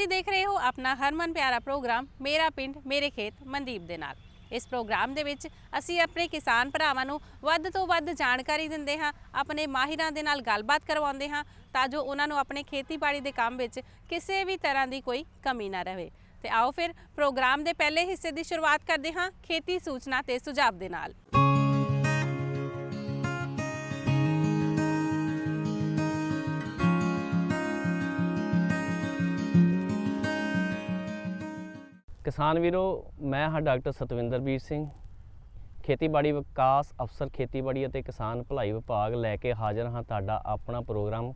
ਤੁਸੀਂ ਦੇਖ ਰਹੇ ਹੋ ਆਪਣਾ ਹਰਮਨ ਪਿਆਰਾ ਪ੍ਰੋਗਰਾਮ, ਮੇਰਾ ਪਿੰਡ, ਮੇਰੇ ਖੇਤ, ਮਨਦੀਪ ਦੇ ਨਾਲ। ਇਸ ਪ੍ਰੋਗਰਾਮ ਦੇ ਵਿੱਚ ਅਸੀਂ ਆਪਣੇ ਕਿਸਾਨ ਭਰਾਵਾਂ ਨੂੰ ਵੱਧ ਤੋਂ ਵੱਧ ਜਾਣਕਾਰੀ ਦਿੰਦੇ ਹਾਂ, ਆਪਣੇ ਮਾਹਿਰਾਂ ਦੇ ਨਾਲ ਗੱਲਬਾਤ ਕਰਵਾਉਂਦੇ ਹਾਂ, ਤਾਂ ਜੋ ਉਹਨਾਂ ਨੂੰ ਆਪਣੇ ਖੇਤੀਬਾੜੀ ਦੇ ਕੰਮ ਵਿੱਚ ਕਿਸੇ ਵੀ ਤਰ੍ਹਾਂ ਦੀ ਕੋਈ ਕਮੀ ਨਾ ਰਹੇ। ਤੇ ਆਓ ਫਿਰ ਪ੍ਰੋਗਰਾਮ ਦੇ ਪਹਿਲੇ ਹਿੱਸੇ ਦੀ ਸ਼ੁਰੂਆਤ ਕਰਦੇ ਹਾਂ ਖੇਤੀ ਸੂਚਨਾ ਤੇ ਸੁਝਾਅ ਦੇ ਨਾਲ। ਕਿਸਾਨ ਵੀਰੋ, ਮੈਂ ਹਾਂ ਡਾਕਟਰ ਸਤਵਿੰਦਰਬੀਰ ਸਿੰਘ। ਖੇਤੀਬਾੜੀ ਵਿਕਾਸ ਅਫਸਰ, ਖੇਤੀਬਾੜੀ ਅਤੇ ਕਿਸਾਨ ਭਲਾਈ ਵਿਭਾਗ ਲੈ ਕੇ ਹਾਜ਼ਰ ਹਾਂ ਤੁਹਾਡਾ ਆਪਣਾ ਪ੍ਰੋਗਰਾਮ,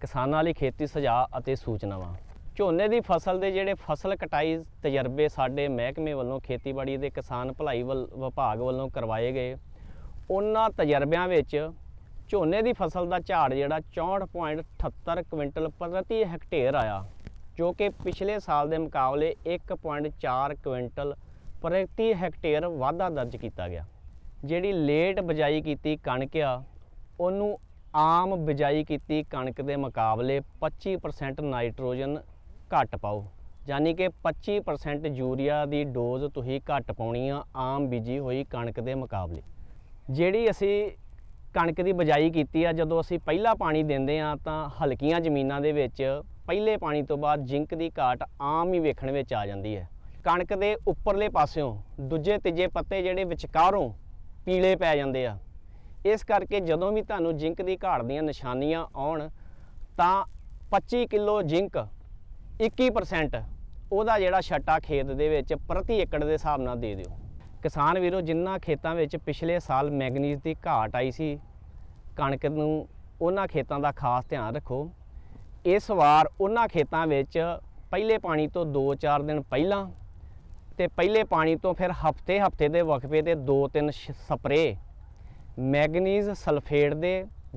ਕਿਸਾਨਾਂ ਲਈ ਖੇਤੀ ਸੁਝਾਅ ਅਤੇ ਸੂਚਨਾਵਾਂ। ਝੋਨੇ ਦੀ ਫਸਲ ਦੇ ਜਿਹੜੇ ਫਸਲ ਕਟਾਈ ਤਜਰਬੇ ਸਾਡੇ ਮਹਿਕਮੇ ਵੱਲੋਂ ਖੇਤੀਬਾੜੀ ਦੇ ਕਿਸਾਨ ਭਲਾਈ ਵੱਲ- ਵਿਭਾਗ ਵੱਲੋਂ ਕਰਵਾਏ ਗਏ। ਉਹਨਾਂ ਤਜਰਬਿਆਂ ਵਿੱਚ ਝੋਨੇ ਦੀ ਫਸਲ ਦਾ ਝਾੜ ਜਿਹੜਾ 64.78 ਕੁਇੰਟਲ ਪ੍ਰਤੀ ਹੈਕਟੇਅਰ ਆਇਆ। ਜੋ ਕਿ ਪਿਛਲੇ ਸਾਲ ਦੇ ਮੁਕਾਬਲੇ 1.4 ਕੁਇੰਟਲ ਪ੍ਰਤੀ ਹੈਕਟੇਅਰ ਵਾਧਾ ਦਰਜ ਕੀਤਾ ਗਿਆ। ਜਿਹੜੀ ਲੇਟ ਬਿਜਾਈ ਕੀਤੀ ਕਣਕ ਆ, ਉਹਨੂੰ ਆਮ ਬਿਜਾਈ ਕੀਤੀ ਕਣਕ ਦੇ ਮੁਕਾਬਲੇ 25% ਨਾਈਟ੍ਰੋਜਨ ਘੱਟ ਪਾਓ। ਯਾਨੀ ਕਿ 25% ਯੂਰੀਆ ਦੀ ਡੋਜ਼ ਤੁਸੀਂ ਘੱਟ ਪਾਉਣੀ ਆ, ਆਮ ਬੀਜੀ ਹੋਈ ਕਣਕ ਦੇ ਮੁਕਾਬਲੇ। ਜਿਹੜੀ ਅਸੀਂ ਕਣਕ ਦੀ ਬਜਾਈ ਕੀਤੀ ਆ, ਜਦੋਂ ਅਸੀਂ ਪਹਿਲਾ ਪਾਣੀ ਦਿੰਦੇ ਆ, ਤਾਂ ਹਲਕੀਆਂ ਜ਼ਮੀਨਾਂ ਦੇ ਵਿੱਚ ਪਹਿਲੇ ਪਾਣੀ ਤੋਂ ਬਾਅਦ ਜ਼ਿੰਕ ਦੀ ਘਾਟ ਆਮ ਹੀ ਵੇਖਣ ਵਿੱਚ ਆ ਜਾਂਦੀ ਹੈ। ਕਣਕ ਦੇ ਉੱਪਰਲੇ ਪਾਸਿਓਂ ਦੂਜੇ ਤੀਜੇ ਪੱਤੇ ਜਿਹੜੇ ਵਿਚਕਾਰੋਂ ਪੀਲੇ ਪੈ ਜਾਂਦੇ ਆ। ਇਸ ਕਰਕੇ ਜਦੋਂ ਵੀ ਤੁਹਾਨੂੰ ਜ਼ਿੰਕ ਦੀ ਘਾਟ ਦੀਆਂ ਨਿਸ਼ਾਨੀਆਂ ਆਉਣ, ਤਾਂ 25 ਕਿਲੋ ਜ਼ਿੰਕ 21% ਉਹਦਾ ਜਿਹੜਾ ਛੱਟਾ ਖੇਤ ਦੇ ਵਿੱਚ ਪ੍ਰਤੀ ਏਕੜ ਦੇ ਹਿਸਾਬ ਨਾਲ ਦੇ ਦਿਓ। ਕਿਸਾਨ ਵੀਰੋ ਜਿਨ੍ਹਾਂ ਖੇਤਾਂ ਵਿੱਚ ਪਿਛਲੇ ਸਾਲ ਮੈਗਨੀਜ਼ ਦੀ ਘਾਟ ਆਈ ਸੀ, ਕਣਕ ਨੂੰ ਉਹਨਾਂ ਖੇਤਾਂ ਦਾ ਖਾਸ ਧਿਆਨ ਰੱਖੋ। ਇਸ ਵਾਰ ਉਹਨਾਂ ਖੇਤਾਂ ਵਿੱਚ ਪਹਿਲੇ ਪਾਣੀ ਤੋਂ 2-4 ਦਿਨ ਪਹਿਲਾਂ ਤੇ ਪਹਿਲੇ ਪਾਣੀ ਤੋਂ ਫਿਰ ਹਫ਼ਤੇ ਹਫ਼ਤੇ ਦੇ ਵਕਫੇ ਤੇ 2-3 ਸਪਰੇ ਮੈਗਨੀਜ਼ ਸਲਫੇਟ ਦੇ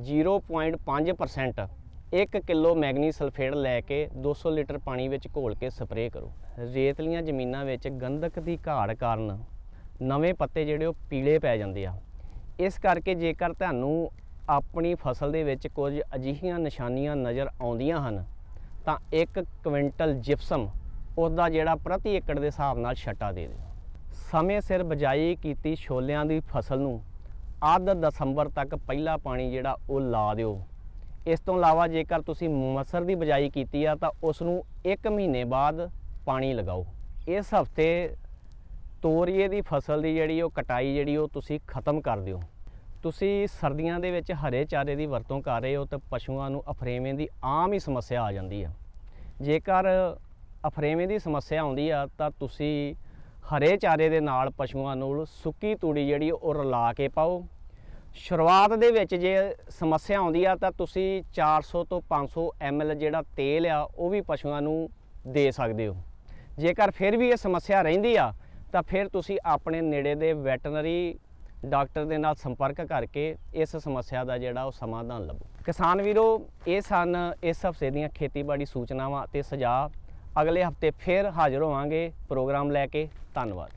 0.5% 1 ਕਿਲੋ ਮੈਗਨੀਜ਼ ਸਲਫੇਟ ਲੈ ਕੇ 200 ਲੀਟਰ ਪਾਣੀ ਵਿੱਚ ਘੋਲ ਕੇ ਸਪਰੇਅ ਕਰੋ। ਰੇਤਲੀਆਂ ਜ਼ਮੀਨਾਂ ਵਿੱਚ ਗੰਧਕ ਦੀ ਘਾੜ ਕਾਰਨ ਨਵੇਂ ਪੱਤੇ ਜਿਹੜੇ ਉਹ ਪੀਲੇ ਪੈ ਜਾਂਦੇ ਆ। ਇਸ ਕਰਕੇ ਜੇਕਰ ਤੁਹਾਨੂੰ ਆਪਣੀ ਫਸਲ ਦੇ ਵਿੱਚ ਕੁਝ ਅਜਿਹੀਆਂ ਨਿਸ਼ਾਨੀਆਂ ਨਜ਼ਰ ਆਉਂਦੀਆਂ ਹਨ, ਤਾਂ 1 ਕੁਇੰਟਲ ਜਿਪਸਮ ਉਸ ਦਾ ਜਿਹੜਾ ਪ੍ਰਤੀ ਏਕੜ ਦੇ ਹਿਸਾਬ ਨਾਲ ਛੱਟਾ ਦੇ ਦਿਓ। ਸਮੇਂ ਸਿਰ ਬਜਾਈ ਕੀਤੀ ਛੋਲਿਆਂ ਦੀ ਫਸਲ ਨੂੰ ਅੱਧ ਦਸੰਬਰ ਤੱਕ ਪਹਿਲਾ ਪਾਣੀ ਜਿਹੜਾ ਉਹ ਲਾ ਦਿਓ। ਇਸ ਤੋਂ ਇਲਾਵਾ ਜੇਕਰ ਤੁਸੀਂ ਮਸਰ ਦੀ ਬਜਾਈ ਕੀਤੀ ਆ, ਤਾਂ ਉਸ ਨੂੰ 1 ਮਹੀਨੇ ਬਾਅਦ ਪਾਣੀ ਲਗਾਓ। ਇਸ ਹਫ਼ਤੇ ਤੋਰੀਏ ਦੀ ਫਸਲ ਦੀ ਜਿਹੜੀ ਉਹ ਕਟਾਈ ਜਿਹੜੀ ਉਹ ਤੁਸੀਂ ਖਤਮ ਕਰ ਦਿਓ। ਤੁਸੀਂ ਸਰਦੀਆਂ ਦੇ ਵਿੱਚ ਹਰੇ ਚਾਰੇ ਦੀ ਵਰਤੋਂ ਕਰ ਰਹੇ ਹੋ ਤਾਂ ਪਸ਼ੂਆਂ ਨੂੰ ਅਫਰੇਵੇਂ ਦੀ ਆਮ ਹੀ ਸਮੱਸਿਆ ਆ ਜਾਂਦੀ ਆ। ਜੇਕਰ ਅਫਰੇਵੇਂ ਦੀ ਸਮੱਸਿਆ ਆਉਂਦੀ ਆ ਤਾਂ ਤੁਸੀਂ ਹਰੇ ਚਾਰੇ ਦੇ ਨਾਲ ਪਸ਼ੂਆਂ ਨੂੰ ਸੁੱਕੀ ਤੂੜੀ ਜਿਹੜੀ ਉਹ ਰਲਾ ਕੇ ਪਾਓ। ਸ਼ੁਰੂਆਤ ਦੇ ਵਿੱਚ ਜੇ ਸਮੱਸਿਆ ਆਉਂਦੀ ਆ ਤਾਂ ਤੁਸੀਂ 400 ਤੋਂ 500 ml ਜਿਹੜਾ ਤੇਲ ਆ ਉਹ ਵੀ ਪਸ਼ੂਆਂ ਨੂੰ ਦੇ ਸਕਦੇ ਹੋ। ਜੇਕਰ ਫਿਰ ਵੀ ਇਹ ਸਮੱਸਿਆ ਰਹਿੰਦੀ ਆ ਤਾਂ ਫਿਰ ਤੁਸੀਂ ਆਪਣੇ ਨੇੜੇ ਦੇ ਵੈਟਰਨਰੀ ਡਾਕਟਰ ਦੇ ਨਾਲ ਸੰਪਰਕ ਕਰਕੇ ਇਸ ਸਮੱਸਿਆ ਦਾ ਜਿਹੜਾ ਉਹ ਸਮਾਧਾਨ ਲੱਭੋ। ਕਿਸਾਨ ਵੀਰੋ, ਇਹ ਸਨ ਇਸ ਹਫ਼ਤੇ ਦੀਆਂ ਖੇਤੀਬਾੜੀ ਸੂਚਨਾਵਾਂ ਤੇ ਸੁਝਾਅ। ਅਗਲੇ ਹਫ਼ਤੇ ਫਿਰ ਹਾਜ਼ਰ ਹੋਵਾਂਗੇ। ਪ੍ਰੋਗਰਾਮ ਲੈ ਕੇ ਧੰਨਵਾਦ।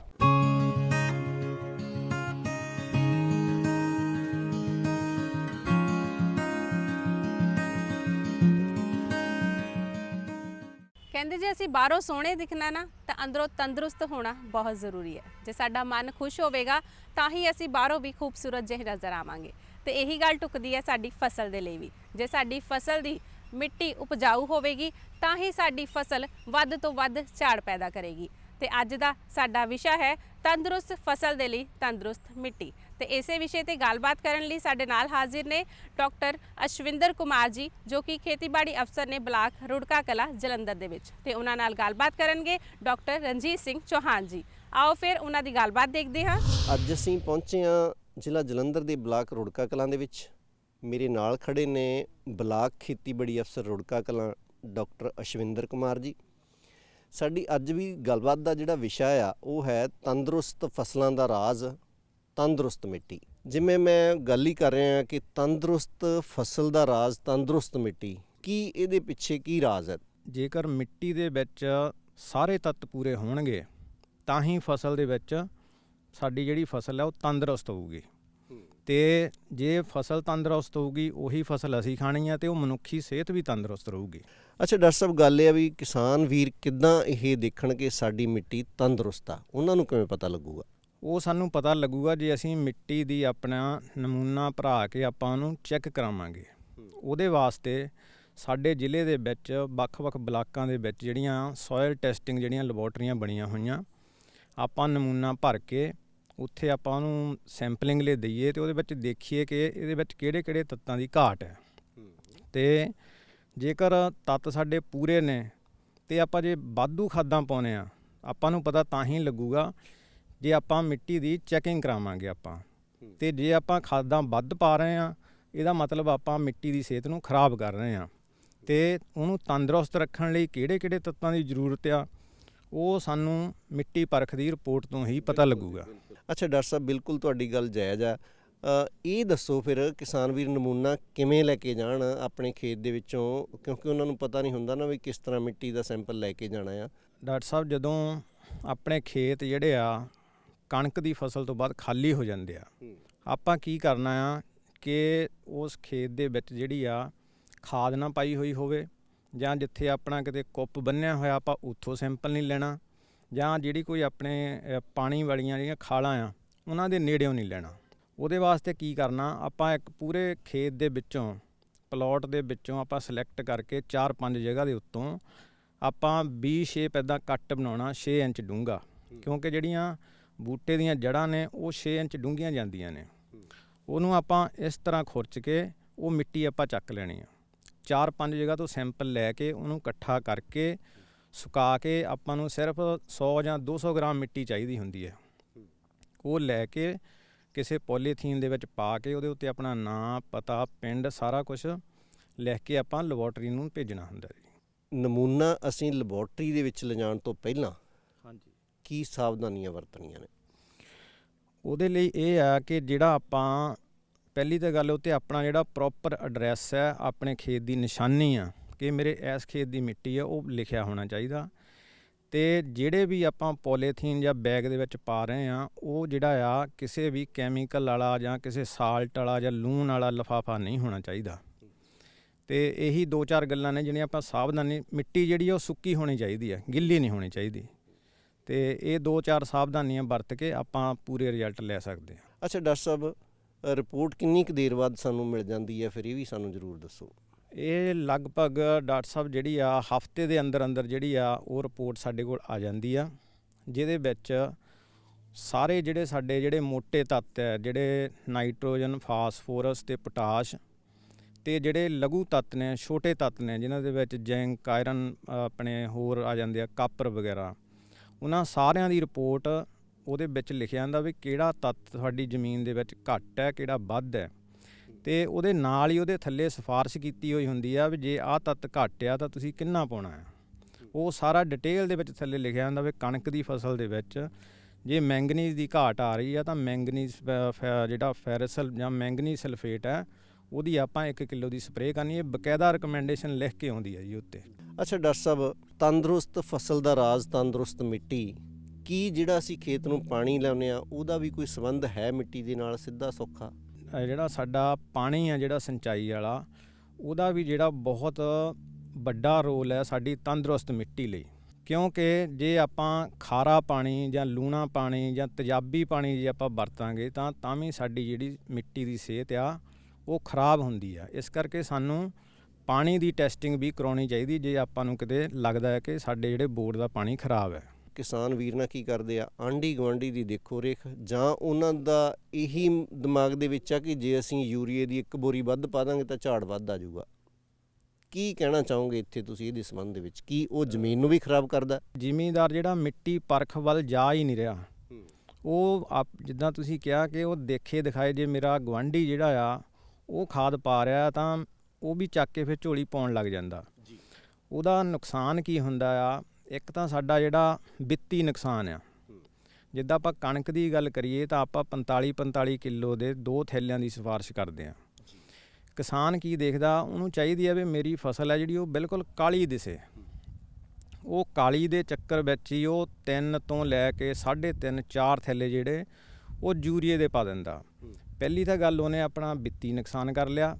ਕਹਿੰਦੇ ਜੇ ਅਸੀਂ ਬਾਹਰੋਂ ਸੋਹਣੇ ਦਿਖਣਾ ਨਾ, ਤਾਂ ਅੰਦਰੋਂ ਤੰਦਰੁਸਤ ਹੋਣਾ ਬਹੁਤ ਜ਼ਰੂਰੀ ਹੈ। ਜੇ ਸਾਡਾ ਮਨ ਖੁਸ਼ ਹੋਵੇਗਾ, ਤਾਂ ਹੀ ਅਸੀਂ ਬਾਹਰੋਂ ਵੀ ਖੂਬਸੂਰਤ ਜਿਹੇ ਨਜ਼ਰ ਆਵਾਂਗੇ। ਤੇ ਇਹੀ ਗੱਲ ਟੁਕਦੀ ਹੈ ਸਾਡੀ ਫਸਲ ਦੇ ਲਈ ਵੀ। ਜੇ ਸਾਡੀ ਫਸਲ ਦੀ ਮਿੱਟੀ ਉਪਜਾਊ ਹੋਵੇਗੀ, ਤਾਂ ਹੀ ਸਾਡੀ ਫਸਲ ਵੱਧ ਤੋਂ ਵੱਧ ਝਾੜ ਪੈਦਾ ਕਰੇਗੀ। ਤੇ ਅੱਜ ਦਾ ਸਾਡਾ ਵਿਸ਼ਾ ਹੈ ਤੰਦਰੁਸਤ ਫਸਲ ਦੇ ਲਈ ਤੰਦਰੁਸਤ ਮਿੱਟੀ। ਤੇ ਇਸੇ ਵਿਸ਼ੇ ਤੇ ਗੱਲਬਾਤ ਕਰਨ ਲਈ ਸਾਡੇ ਨਾਲ ਹਾਜ਼ਰ ਨੇ ਡਾਕਟਰ ਅਸ਼ਵਿੰਦਰ ਕੁਮਾਰ ਜੀ, ਜੋ ਕਿ ਖੇਤੀਬਾੜੀ ਅਫਸਰ ਨੇ ਬਲਾਕ ਰੁੜਕਾ ਕਲਾ ਜਲੰਧਰ ਦੇ ਵਿੱਚ। ਤੇ ਉਹਨਾਂ ਨਾਲ ਗੱਲਬਾਤ ਕਰਨਗੇ ਡਾਕਟਰ ਰਣਜੀਤ ਸਿੰਘ ਚੌਹਾਨ ਜੀ। ਆਓ ਫਿਰ ਉਹਨਾਂ ਦੀ ਗੱਲਬਾਤ ਦੇਖਦੇ ਹਾਂ। ਅੱਜ ਅਸੀਂ ਪਹੁੰਚੇ ਹਾਂ ਜ਼ਿਲ੍ਹਾ ਜਲੰਧਰ ਦੇ ਬਲਾਕ ਰੁੜਕਾ ਕਲਾਂ ਦੇ ਵਿੱਚ। ਮੇਰੇ ਨਾਲ ਖੜੇ ਨੇ ਬਲਾਕ ਖੇਤੀਬਾੜੀ ਅਫਸਰ ਰੁੜਕਾ ਕਲਾਂ ਡਾਕਟਰ ਅਸ਼ਵਿੰਦਰ ਕੁਮਾਰ ਜੀ। ਸਾਡੀ ਅੱਜ ਵੀ ਗੱਲਬਾਤ ਦਾ ਜਿਹੜਾ ਵਿਸ਼ਾ ਆ, ਉਹ ਹੈ ਤੰਦਰੁਸਤ ਫਸਲਾਂ ਦਾ ਰਾਜ਼। ਤੰਦਰੁਸਤ ਮਿੱਟੀ। ਜਿਵੇਂ ਮੈਂ ਗੱਲ ਹੀ ਕਰ ਰਿਹਾ ਕਿ ਤੰਦਰੁਸਤ ਫਸਲ ਦਾ ਰਾਜ਼ ਤੰਦਰੁਸਤ ਮਿੱਟੀ ਕੀ ਇਹਦੇ ਪਿੱਛੇ ਕੀ ਰਾਜ਼ ਹੈ? ਜੇਕਰ ਮਿੱਟੀ ਦੇ ਵਿੱਚ ਸਾਰੇ ਤੱਤ ਪੂਰੇ ਹੋਣਗੇ ਤਾਂ ਹੀ ਫਸਲ ਦੇ ਵਿੱਚ ਸਾਡੀ ਜਿਹੜੀ ਫਸਲ ਹੈ ਉਹ ਤੰਦਰੁਸਤ ਹੋਊਗੀ। ਤੇ ਜੇ ਫਸਲ ਤੰਦਰੁਸਤ ਹੋਊਗੀ ਉਹੀ ਫਸਲ ਅਸੀਂ ਖਾਣੀ ਆ ਤੇ ਉਹ ਮਨੁੱਖੀ ਸਿਹਤ ਵੀ ਤੰਦਰੁਸਤ ਰਹੂਗੀ। ਅੱਛਾ ਡਾਕਟਰ ਸਾਹਿਬ ਗੱਲ ਇਹ ਆ ਵੀ ਕਿਸਾਨ ਵੀਰ ਕਿੱਦਾਂ ਇਹ ਦੇਖਣ ਕਿ ਸਾਡੀ ਮਿੱਟੀ ਤੰਦਰੁਸਤ ਆ? ਉਹਨਾਂ ਨੂੰ ਕਿਵੇਂ ਪਤਾ ਲੱਗੂਗਾ? ਉਹ ਸਾਨੂੰ ਪਤਾ ਲੱਗੂਗਾ ਜੇ ਅਸੀਂ ਮਿੱਟੀ ਦੀ ਆਪਣਾ ਨਮੂਨਾ ਭਰਾ ਕੇ ਆਪਾਂ ਉਹਨੂੰ ਚੈੱਕ ਕਰਾਵਾਂਗੇ। ਉਹਦੇ ਵਾਸਤੇ ਸਾਡੇ ਜ਼ਿਲ੍ਹੇ ਦੇ ਵਿੱਚ ਵੱਖ-ਵੱਖ ਬਲਾਕਾਂ ਦੇ ਵਿੱਚ ਜਿਹੜੀਆਂ ਸੋਇਲ ਟੈਸਟਿੰਗ ਜਿਹੜੀਆਂ ਲੈਬੋਰਟਰੀਆਂ ਬਣੀਆਂ ਹੋਈਆਂ ਆਪਾਂ ਨਮੂਨਾ ਭਰ ਕੇ ਉੱਥੇ ਆਪਾਂ ਉਹਨੂੰ ਸੈਂਪਲਿੰਗ ਲਈ ਦਈਏ ਤੇ ਉਹਦੇ ਵਿੱਚ ਦੇਖੀਏ ਕਿ ਇਹਦੇ ਵਿੱਚ ਕਿਹੜੇ-ਕਿਹੜੇ ਤੱਤਾਂ ਦੀ ਘਾਟ ਹੈ। ਤੇ ਜੇਕਰ ਤੱਤ ਸਾਡੇ ਪੂਰੇ ਨੇ ਤੇ ਆਪਾਂ ਜੇ ਵਾਧੂ ਖਾਦਾਂ ਪਾਉਨੇ ਆ ਆਪਾਂ ਨੂੰ ਪਤਾ ਤਾਂ ਹੀ ਲੱਗੂਗਾ ਜੇ ਆਪਾਂ ਮਿੱਟੀ ਦੀ ਚੈਕਿੰਗ ਕਰਾਵਾਂਗੇ ਆਪਾਂ ਤੇ ਜੇ ਆਪਾਂ ਖਾਦਾਂ ਵੱਧ ਪਾ ਰਹੇ ਆ ਇਹਦਾ ਮਤਲਬ ਆਪਾਂ ਮਿੱਟੀ ਦੀ ਸਿਹਤ ਨੂੰ ਖਰਾਬ ਕਰ ਰਹੇ ਆ ਤੇ ਉਹਨੂੰ ਤੰਦਰੁਸਤ ਰੱਖਣ ਲਈ ਕਿਹੜੇ-ਕਿਹੜੇ ਤੱਤਾਂ ਦੀ ਜ਼ਰੂਰਤ ਆ ਉਹ ਸਾਨੂੰ ਮਿੱਟੀ ਪਰਖ ਦੀ ਰਿਪੋਰਟ ਤੋਂ ਹੀ ਪਤਾ ਲੱਗੂਗਾ। ਅੱਛਾ ਡਾਕਟਰ ਸਾਹਿਬ ਬਿਲਕੁਲ ਤੁਹਾਡੀ ਗੱਲ ਜਾਇਜ਼ ਆ। ਇਹ ਦੱਸੋ ਫਿਰ ਕਿਸਾਨ ਵੀਰ ਨਮੂਨਾ ਕਿਵੇਂ ਲੈ ਕੇ ਜਾਣ ਆਪਣੇ ਖੇਤ ਦੇ ਵਿੱਚੋਂ? ਕਿਉਂਕਿ ਉਹਨਾਂ ਨੂੰ ਪਤਾ ਨਹੀਂ ਹੁੰਦਾ ਨਾ ਵੀ ਕਿਸ ਤਰ੍ਹਾਂ ਮਿੱਟੀ ਦਾ ਸੈਂਪਲ ਲੈ ਕੇ ਜਾਣਾ ਆ। ਡਾਕਟਰ ਸਾਹਿਬ ਜਦੋਂ ਆਪਣੇ ਖੇਤ ਜਿਹੜੇ ਆ ਕਣਕ ਦੀ ਫਸਲ ਤੋਂ ਬਾਅਦ ਖਾਲੀ ਹੋ ਜਾਂਦੇ ਆ। ਆਪਾਂ ਕੀ ਕਰਨਾ ਆ ਕਿ ਉਸ ਖੇਤ ਦੇ ਵਿੱਚ ਜਿਹੜੀ ਆ ਖਾਦ ਨਾ ਪਾਈ ਹੋਈ ਹੋਵੇ ਜਾਂ ਜਿੱਥੇ ਆਪਣਾ ਕਿਤੇ ਕੁੱਪ ਬੰਨਿਆ ਹੋਇਆ ਆਪਾਂ ਉੱਥੋਂ ਸੈਂਪਲ ਨਹੀਂ ਲੈਣਾ ਜਾਂ ਜਿਹੜੀ ਕੋਈ ਆਪਣੇ ਪਾਣੀ ਵਾਲੀਆਂ ਜਿਹੜੀਆਂ ਖਾਲਾਂ ਆ ਉਹਨਾਂ ਦੇ ਨੇੜਿਓਂ ਨਹੀਂ ਲੈਣਾ। ਉਹਦੇ ਵਾਸਤੇ ਕੀ ਕਰਨਾ ਆਪਾਂ ਇੱਕ ਪੂਰੇ ਖੇਤ ਦੇ ਵਿੱਚੋਂ ਪਲਾਟ ਦੇ ਵਿੱਚੋਂ ਆਪਾਂ ਸਿਲੈਕਟ ਕਰਕੇ 4-5 ਜਗ੍ਹਾ ਦੇ ਉੱਤੋਂ ਆਪਾਂ B ਸ਼ੇਪ ਇਦਾਂ ਕੱਟ ਬਣਾਉਣਾ 6 ਇੰਚ ਡੂੰਘਾ। ਕਿਉਂਕਿ ਜਿਹੜੀਆਂ ਬੂਟੇ ਦੀਆਂ ਜੜ੍ਹਾਂ ਨੇ, ਉਹ 6 ਇੰਚ ਡੂੰਘੀਆਂ ਜਾਂਦੀਆਂ ਨੇ। ਉਹਨੂੰ ਆਪਾਂ ਇਸ ਤਰ੍ਹਾਂ ਖੁਰਚ ਕੇ ਉਹ ਮਿੱਟੀ ਆਪਾਂ ਚੱਕ ਲੈਣੀ ਆ। ਚਾਰ ਪੰਜ ਜਗ੍ਹਾ ਤੋਂ ਸੈਂਪਲ ਲੈ ਕੇ ਉਹਨੂੰ ਇਕੱਠਾ ਕਰਕੇ ਸੁਕਾ ਕੇ ਆਪਾਂ ਨੂੰ ਸਿਰਫ 100 ਜਾਂ 200 ਗ੍ਰਾਮ ਮਿੱਟੀ ਚਾਹੀਦੀ ਹੁੰਦੀ ਹੈ। ਉਹ ਲੈ ਕੇ ਕਿਸੇ ਪੋਲੀਥੀਨ ਦੇ ਵਿੱਚ ਪਾ ਕੇ ਉਹਦੇ ਉੱਤੇ ਆਪਣਾ ਨਾਂ, ਪਤਾ, ਪਿੰਡ ਸਾਰਾ ਕੁਝ ਲਿਖ ਕੇ ਆਪਾਂ ਲੈਬੋਰਟਰੀ ਨੂੰ ਭੇਜਣਾ ਹੁੰਦਾ ਜੀ। ਨਮੂਨਾ ਅਸੀਂ ਲੈਬੋਰਟਰੀ ਦੇ ਵਿੱਚ ਲਿਜਾਣ ਤੋਂ ਪਹਿਲਾਂ ਕੀ ਸਾਵਧਾਨੀਆਂ ਵਰਤਣੀਆਂ ਨੇ? ਉਹਦੇ ਲਈ ਇਹ ਆ ਕਿ ਜਿਹੜਾ ਆਪਾਂ ਪਹਿਲੀ ਤਾਂ ਗੱਲ ਉੱਤੇ ਆਪਣਾ ਜਿਹੜਾ ਪ੍ਰੋਪਰ ਐਡਰੈਸ ਹੈ, ਆਪਣੇ ਖੇਤ ਦੀ ਨਿਸ਼ਾਨੀ ਆ, ਕਿ ਮੇਰੇ ਇਸ ਖੇਤ ਦੀ ਮਿੱਟੀ ਆ, ਉਹ ਲਿਖਿਆ ਹੋਣਾ ਚਾਹੀਦਾ। ਤੇ ਜਿਹੜੇ ਵੀ ਆਪਾਂ ਪੋਲੀਥੀਨ ਜਾਂ ਬੈਗ ਦੇ ਵਿੱਚ ਪਾ ਰਹੇ ਆ, ਉਹ ਜਿਹੜਾ ਆ ਕਿਸੇ ਵੀ ਕੈਮੀਕਲ ਵਾਲਾ ਜਾਂ ਕਿਸੇ ਸਾਲਟ ਵਾਲਾ ਜਾਂ ਲੂਣ ਵਾਲਾ ਲਫਾਫਾ ਨਹੀਂ ਹੋਣਾ ਚਾਹੀਦਾ। ਤੇ ਇਹੀ ਦੋ ਚਾਰ ਗੱਲਾਂ ਨੇ ਜਿਹੜੀਆਂ ਆਪਾਂ ਸਾਵਧਾਨੀ, ਮਿੱਟੀ ਜਿਹੜੀ ਆ ਉਹ ਸੁੱਕੀ ਹੋਣੀ ਚਾਹੀਦੀ ਹੈ ਗਿੱਲੀ ਨਹੀਂ ਹੋਣੀ ਚਾਹੀਦੀ। ਤੇ ਇਹ ਦੋ ਚਾਰ ਸਾਵਧਾਨੀਆਂ ਵਰਤ ਕੇ ਆਪਾਂ ਪੂਰੇ ਰਿਜ਼ਲਟ ਲੈ ਸਕਦੇ ਹਾਂ। ਅੱਛਾ ਡਾਕਟਰ ਸਾਹਿਬ ਰਿਪੋਰਟ ਕਿੰਨੀ ਕੁ ਦੇਰ ਬਾਅਦ ਸਾਨੂੰ ਮਿਲ ਜਾਂਦੀ ਹੈ? ਫਿਰ ਇਹ ਵੀ ਸਾਨੂੰ ਜ਼ਰੂਰ ਦੱਸੋ। ਇਹ ਲਗਭਗ ਡਾਕਟਰ ਸਾਹਿਬ ਜਿਹੜੀ ਆ ਹਫ਼ਤੇ ਦੇ ਅੰਦਰ ਅੰਦਰ ਜਿਹੜੀ ਆ ਉਹ ਰਿਪੋਰਟ ਸਾਡੇ ਕੋਲ ਆ ਜਾਂਦੀ ਆ ਜਿਹਦੇ ਵਿੱਚ ਸਾਰੇ ਜਿਹੜੇ ਸਾਡੇ ਜਿਹੜੇ ਮੋٹے ਤੱਤ ਹੈ ਜਿਹੜੇ ਨਾਈਟ੍ਰੋਜਨ ਫਾਸਫੋਰਸ ਤੇ ਪੋਟਾਸ਼ ਤੇ ਜਿਹੜੇ ਲਘੂ ਤੱਤ ਨੇ ਛੋਟੇ ਤੱਤ ਨੇ ਜਿਨ੍ਹਾਂ ਦੇ ਵਿੱਚ ਜ਼ਿੰਕ ਆਇਰਨ ਆਪਣੇ ਹੋਰ ਆ ਜਾਂਦੇ ਆ ਕਾਪਰ ਵਗੈਰਾ। ਉਹਨਾਂ ਸਾਰਿਆਂ ਦੀ ਰਿਪੋਰਟ ਉਹਦੇ ਵਿੱਚ ਲਿਖਿਆ ਜਾਂਦਾ ਵੀ ਕਿਹੜਾ ਤੱਤ ਤੁਹਾਡੀ ਜ਼ਮੀਨ ਦੇ ਵਿੱਚ ਘੱਟ ਹੈ, ਕਿਹੜਾ ਵੱਧ ਹੈ। ਤੇ ਉਹਦੇ ਨਾਲ ਹੀ ਉਹਦੇ ਥੱਲੇ ਸਿਫਾਰਿਸ਼ ਕੀਤੀ ਹੋਈ ਹੁੰਦੀ ਆ ਵੀ ਜੇ ਆਹ ਤੱਤ ਘੱਟ ਆ ਤਾਂ ਤੁਸੀਂ ਕਿੰਨਾ ਪਾਉਣਾ ਹੈ। ਉਹ ਸਾਰਾ ਡਿਟੇਲ ਦੇ ਵਿੱਚ ਥੱਲੇ ਲਿਖਿਆ ਹੁੰਦਾ ਵੀ ਕਣਕ ਦੀ ਫਸਲ ਦੇ ਵਿੱਚ ਜੇ ਮੈਂਗਨੀਜ਼ ਦੀ ਘਾਟ ਆ ਰਹੀ ਆ ਤਾਂ ਮੈਂਗਨੀਜ਼ ਫੈ- ਜਿਹੜਾ ਫੈਰਸਲ ਜਾਂ ਮੈਂਗਨੀਜ਼ ਸਲਫੇਟ ਹੈ, ਉਹਦੀ ਆਪਾਂ 1 ਕਿਲੋ ਦੀ ਸਪਰੇਅ ਕਰਨੀ ਹੈ। ਬਕਾਇਦਾ ਰეკਮੈਂਡੇਸ਼ਨ ਲਿਖ ਕੇ ਆਉਂਦੀ ਹੈ ਜੀ ਉੱਤੇ। ਅੱਛਾ, ਡਾਕਟਰ ਸਾਹਿਬ ਤੰਦਰੁਸਤ ਫਸਲ ਦਾ ਰਾਜ਼, ਤੰਦਰੁਸਤ ਮਿੱਟੀ, ਕੀ ਜਿਹੜਾ ਅਸੀਂ ਖੇਤ ਨੂੰ ਪਾਣੀ ਲਾਉਂਦੇ ਆ ਉਹਦਾ ਵੀ ਕੋਈ ਸੰਬੰਧ ਹੈ ਮਿੱਟੀ ਦੇ ਨਾਲ ਸਿੱਧਾ ਸੌਖਾ? ਜਿਹੜਾ ਸਾਡਾ ਪਾਣੀ ਆ, ਜਿਹੜਾ ਸਿੰਚਾਈ ਵਾਲਾ, ਉਹਦਾ ਵੀ ਜਿਹੜਾ ਬਹੁਤ ਵੱਡਾ ਰੋਲ ਹੈ ਸਾਡੀ ਤੰਦਰੁਸਤ ਮਿੱਟੀ ਲਈ। ਕਿਉਂਕਿ ਜੇ ਆਪਾਂ ਖਾਰਾ ਪਾਣੀ ਜਾਂ ਲੂਣਾ ਪਾਣੀ ਜਾਂ ਤੇਜ਼ਾਬੀ ਪਾਣੀ ਜੇ ਆਪਾਂ ਵਰਤਾਂਗੇ, ਤਾਂ ਤਾਂ ਵੀ ਸਾਡੀ ਜਿਹੜੀ ਮਿੱਟੀ ਦੀ ਸਿਹਤ ਆ, ਉਹ ਖਰਾਬ ਹੁੰਦੀ ਆ। ਇਸ ਕਰਕੇ ਸਾਨੂੰ ਪਾਣੀ ਦੀ ਟੈਸਟਿੰਗ ਵੀ ਕਰਾਉਣੀ ਚਾਹੀਦੀ ਜੇ ਆਪਾਂ ਨੂੰ ਕਿਤੇ ਲੱਗਦਾ ਹੈ ਕਿ ਸਾਡੇ ਜਿਹੜੇ ਬੋਰ ਦਾ ਪਾਣੀ ਖਰਾਬ ਹੈ। ਕਿਸਾਨ ਵੀਰ ਨਾਲ ਕੀ ਕਰਦੇ ਆ? ਆਂਢੀ ਗੁਆਂਢੀ ਦੀ ਦੇਖੋ ਰੇਖ ਜਾਂ ਉਹਨਾਂ ਦਾ ਇਹੀ ਦਿਮਾਗ ਦੇ ਵਿੱਚ ਆ ਕਿ ਜੇ ਅਸੀਂ ਯੂਰੀਏ ਦੀ ਇੱਕ ਬੋਰੀ ਵੱਧ ਪਾ ਦਾਂਗੇ ਤਾਂ ਝਾੜ ਵੱਧ ਆ ਜਾਊਗਾ। ਕੀ ਕਹਿਣਾ ਚਾਹੋਗੇ ਇੱਥੇ ਤੁਸੀਂ ਇਹਦੇ ਸੰਬੰਧ ਦੇ ਵਿੱਚ? ਕੀ ਉਹ ਜ਼ਮੀਨ ਨੂੰ ਵੀ ਖਰਾਬ ਕਰਦਾ? ਜ਼ਿਮੀਂਦਾਰ ਜਿਹੜਾ ਮਿੱਟੀ ਪਰਖ ਵੱਲ ਜਾ ਹੀ ਨਹੀਂ ਰਿਹਾ। ਉਹ ਆਪ ਜਿੱਦਾਂ ਤੁਸੀਂ ਕਿਹਾ ਕਿ ਉਹ ਦੇਖੇ ਦਿਖਾਏ ਜੇ ਮੇਰਾ ਗਵਾਂਢੀ ਜਿਹੜਾ ਆ ਉਹ ਖਾਦ ਪਾ ਰਿਹਾ ਤਾਂ ਉਹ ਵੀ ਚੱਕ ਕੇ ਫਿਰ ਝੋਲੀ ਪਾਉਣ ਲੱਗ ਜਾਂਦਾ। ਜੀ। ਉਹਦਾ ਨੁਕਸਾਨ ਕੀ ਹੁੰਦਾ ਆ? ਇੱਕ ਤਾਂ ਸਾਡਾ ਜਿਹੜਾ ਵਿੱਤੀ ਨੁਕਸਾਨ ਆ। ਜਿੱਦਾਂ ਆਪਾਂ ਕਣਕ ਦੀ ਗੱਲ ਕਰੀਏ ਤਾਂ ਆਪਾਂ 45 45 ਕਿਲੋ ਦੇ ਦੋ ਥੈਲਿਆਂ ਦੀ ਸਿਫਾਰਿਸ਼ ਕਰਦੇ ਆ ਕਿਸਾਨ ਕੀ ਦੇਖਦਾ? ਉਹਨੂੰ ਚਾਹੀਦੀ ਆ ਵੀ ਮੇਰੀ ਫਸਲ ਹੈ ਜਿਹੜੀ ਉਹ ਬਿਲਕੁਲ ਕਾਲੀ ਦਿਸੇ। ਉਹ ਕਾਲੀ ਦੇ ਚੱਕਰ ਵਿੱਚ ਹੀ ਉਹ 3 ਤੋਂ ਲੈ ਕੇ 3.5 4 ਥੈਲੇ ਜਿਹੜੇ ਉਹ ਯੂਰੀਏ ਦੇ ਪਾ ਦਿੰਦਾ। ਪਹਿਲੀ ਤਾਂ ਗੱਲ ਉਹਨੇ ਆਪਣਾ ਵਿੱਤੀ ਨੁਕਸਾਨ ਕਰ ਲਿਆ।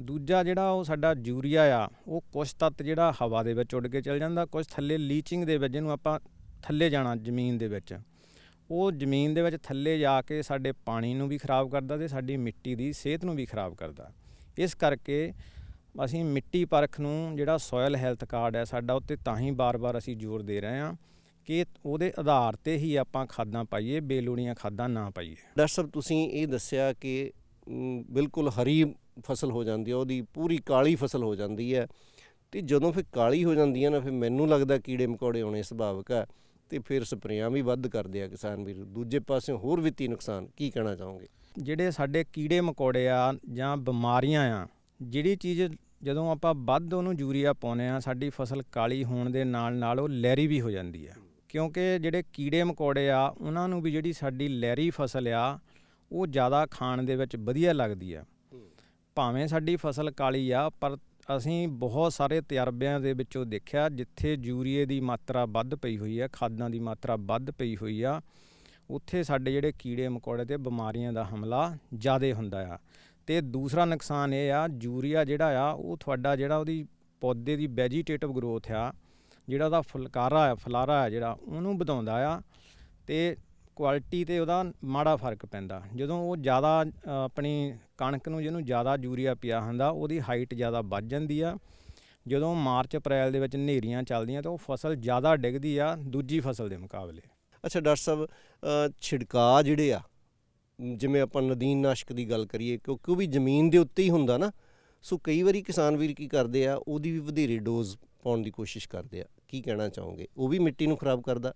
ਦੂਜਾ ਜਿਹੜਾ ਉਹ ਸਾਡਾ ਯੂਰੀਆ ਆ, ਉਹ ਕੁਛ ਤੱਤ ਜਿਹੜਾ ਹਵਾ ਦੇ ਵਿੱਚ ਉੱਡ ਕੇ ਚਲ ਜਾਂਦਾ, ਕੁਛ ਥੱਲੇ ਲੀਚਿੰਗ ਦੇ ਵਿੱਚ ਜਿਹਨੂੰ ਆਪਾਂ ਥੱਲੇ ਜਾਣਾ ਜ਼ਮੀਨ ਦੇ ਵਿੱਚ। ਉਹ ਜ਼ਮੀਨ ਦੇ ਵਿੱਚ ਥੱਲੇ ਜਾ ਕੇ ਸਾਡੇ ਪਾਣੀ ਨੂੰ ਵੀ ਖਰਾਬ ਕਰਦਾ ਤੇ ਸਾਡੀ ਮਿੱਟੀ ਦੀ ਸਿਹਤ ਨੂੰ ਵੀ ਖਰਾਬ ਕਰਦਾ। ਇਸ ਕਰਕੇ ਅਸੀਂ ਮਿੱਟੀ ਪਰਖ ਨੂੰ ਜਿਹੜਾ ਸੋਇਲ ਹੈਲਥ ਕਾਰਡ ਹੈ ਸਾਡਾ ਉੱਤੇ ਤਾਂ ਹੀ ਬਾਰ-ਬਾਰ ਅਸੀਂ ਜ਼ੋਰ ਦੇ ਰਹੇ ਹਾਂ ਕਿ ਉਹਦੇ ਆਧਾਰ ਤੇ ਹੀ ਆਪਾਂ ਖਾਦਾਂ ਪਾਈਏ, ਬੇਲੋੜੀਆਂ ਖਾਦਾਂ ਨਾ ਪਾਈਏ। ਡਾਕਟਰ ਸਾਹਿਬ, ਤੁਸੀਂ ਇਹ ਦੱਸਿਆ ਕਿ ਬਿਲਕੁਲ ਹਰੀ ਫਸਲ ਹੋ ਜਾਂਦੀ ਹੈ, ਉਹਦੀ ਪੂਰੀ ਕਾਲੀ ਫਸਲ ਹੋ ਜਾਂਦੀ ਹੈ। ਤੇ ਜਦੋਂ ਫਿਰ ਕਾਲੀ ਹੋ ਜਾਂਦੀ ਹੈ ਨਾ, ਫਿਰ ਮੈਨੂੰ ਲੱਗਦਾ ਕੀੜੇ ਮਕੌੜੇ ਆਉਣੇ ਸੁਭਾਵਿਕ ਆ ਤੇ ਫਿਰ ਸਪਰੇਆਂ ਵੀ ਵੱਧ ਕਰਦੇ ਆ ਕਿਸਾਨ ਵੀਰ। ਦੂਜੇ ਪਾਸੇ ਹੋਰ ਵਿੱਤੀ ਨੁਕਸਾਨ ਕੀ ਕਹਿਣਾ ਚਾਹੋਗੇ? ਜਿਹੜੇ ਸਾਡੇ ਕੀੜੇ ਮਕੌੜੇ ਆ ਜਾਂ ਬਿਮਾਰੀਆਂ ਆ, ਜਿਹੜੀ ਚੀਜ਼ ਜਦੋਂ ਆਪਾਂ ਵੱਧ ਉਹਨੂੰ ਯੂਰੀਆ ਪਾਉਂਦੇ ਆ ਸਾਡੀ ਫਸਲ ਕਾਲੀ ਹੋਣ ਦੇ ਨਾਲ ਨਾਲ ਉਹ ਲਹਿਰੀ ਵੀ ਹੋ ਜਾਂਦੀ ਆ ਕਿਉਂਕਿ ਜਿਹੜੇ ਕੀੜੇ ਮਕੌੜੇ ਆ, ਉਹਨਾਂ ਨੂੰ ਵੀ ਜਿਹੜੀ ਸਾਡੀ ਲਹਿਰੀ ਫਸਲ ਆ, ਉਹ ਜ਼ਿਆਦਾ ਖਾਣ ਦੇ ਵਿੱਚ ਵਧੀਆ ਲੱਗਦੀ ਆ ਭਾਵੇਂ ਸਾਡੀ ਫਸਲ ਕਾਲੀ ਆ, ਪਰ ਅਸੀਂ ਬਹੁਤ ਸਾਰੇ ਤਜਰਬਿਆਂ ਦੇ ਵਿੱਚੋਂ ਦੇਖਿਆ, ਜਿੱਥੇ ਯੂਰੀਏ ਦੀ ਮਾਤਰਾ ਵੱਧ ਪਈ ਹੋਈ ਆ, ਖਾਦਾਂ ਦੀ ਮਾਤਰਾ ਵੱਧ ਪਈ ਹੋਈ ਆ, ਉੱਥੇ ਸਾਡੇ ਜਿਹੜੇ ਕੀੜੇ ਮਕੌੜੇ ਤੇ ਬਿਮਾਰੀਆਂ ਦਾ ਹਮਲਾ ਜ਼ਿਆਦਾ ਹੁੰਦਾ ਆ। ਤੇ ਦੂਸਰਾ ਨੁਕਸਾਨ ਇਹ ਆ, ਯੂਰੀਆ ਜਿਹੜਾ ਆ, ਉਹ ਤੁਹਾਡਾ ਜਿਹੜਾ ਉਹਦੀ ਪੌਦੇ ਦੀ ਵੈਜੀਟੇਟਿਵ ਗਰੋਥ ਆ, ਜਿਹੜਾ ਉਹਦਾ ਫੁਲਕਾਰਾ ਆ, ਫਲਾਰਾ ਆ ਜਿਹੜਾ, ਉਹਨੂੰ ਵਧਾਉਂਦਾ ਆ। ਤੇ ਕੁਆਲਿਟੀ ਤੇ ਉਹਦਾ ਮਾੜਾ ਫ਼ਰਕ ਪੈਂਦਾ। ਜਦੋਂ ਉਹ ਜ਼ਿਆਦਾ ਆਪਣੀ ਕਣਕ ਨੂੰ ਜਿਹਨੂੰ ਜ਼ਿਆਦਾ ਯੂਰੀਆ ਪਿਆ ਹੁੰਦਾ ਉਹਦੀ ਹਾਈਟ ਜ਼ਿਆਦਾ ਵੱਧ ਜਾਂਦੀ ਆ। ਜਦੋਂ ਮਾਰਚ ਅਪ੍ਰੈਲ ਦੇ ਵਿੱਚ ਹਨੇਰੀਆਂ ਚੱਲਦੀਆਂ ਤਾਂ ਉਹ ਫਸਲ ਜ਼ਿਆਦਾ ਡਿੱਗਦੀ ਆ ਦੂਜੀ ਫਸਲ ਦੇ ਮੁਕਾਬਲੇ। ਅੱਛਾ ਡਾਕਟਰ ਸਾਹਿਬ ਅ, ਛਿੜਕਾਅ ਜਿਹੜੇ ਆ ਜਿਵੇਂ ਆਪਾਂ ਨਦੀਨ ਨਾਸ਼ਕ ਦੀ ਗੱਲ ਕਰੀਏ ਕਿਉਂਕਿ ਉਹ ਵੀ ਜ਼ਮੀਨ ਦੇ ਉੱਤੇ ਹੀ ਹੁੰਦਾ ਨਾ ਸੋ ਕਈ ਵਾਰੀ ਕਿਸਾਨ ਵੀਰ ਕੀ ਕਰਦੇ ਆ ਉਹਦੀ ਵੀ ਵਧੇਰੇ ਡੋਜ਼ ਪਾਉਣ ਦੀ ਕੋਸ਼ਿਸ਼ ਕਰਦੇ ਆ। ਕੀ ਕਹਿਣਾ ਚਾਹੋਗੇ? ਉਹ ਵੀ ਮਿੱਟੀ ਨੂੰ ਖਰਾਬ ਕਰਦਾ?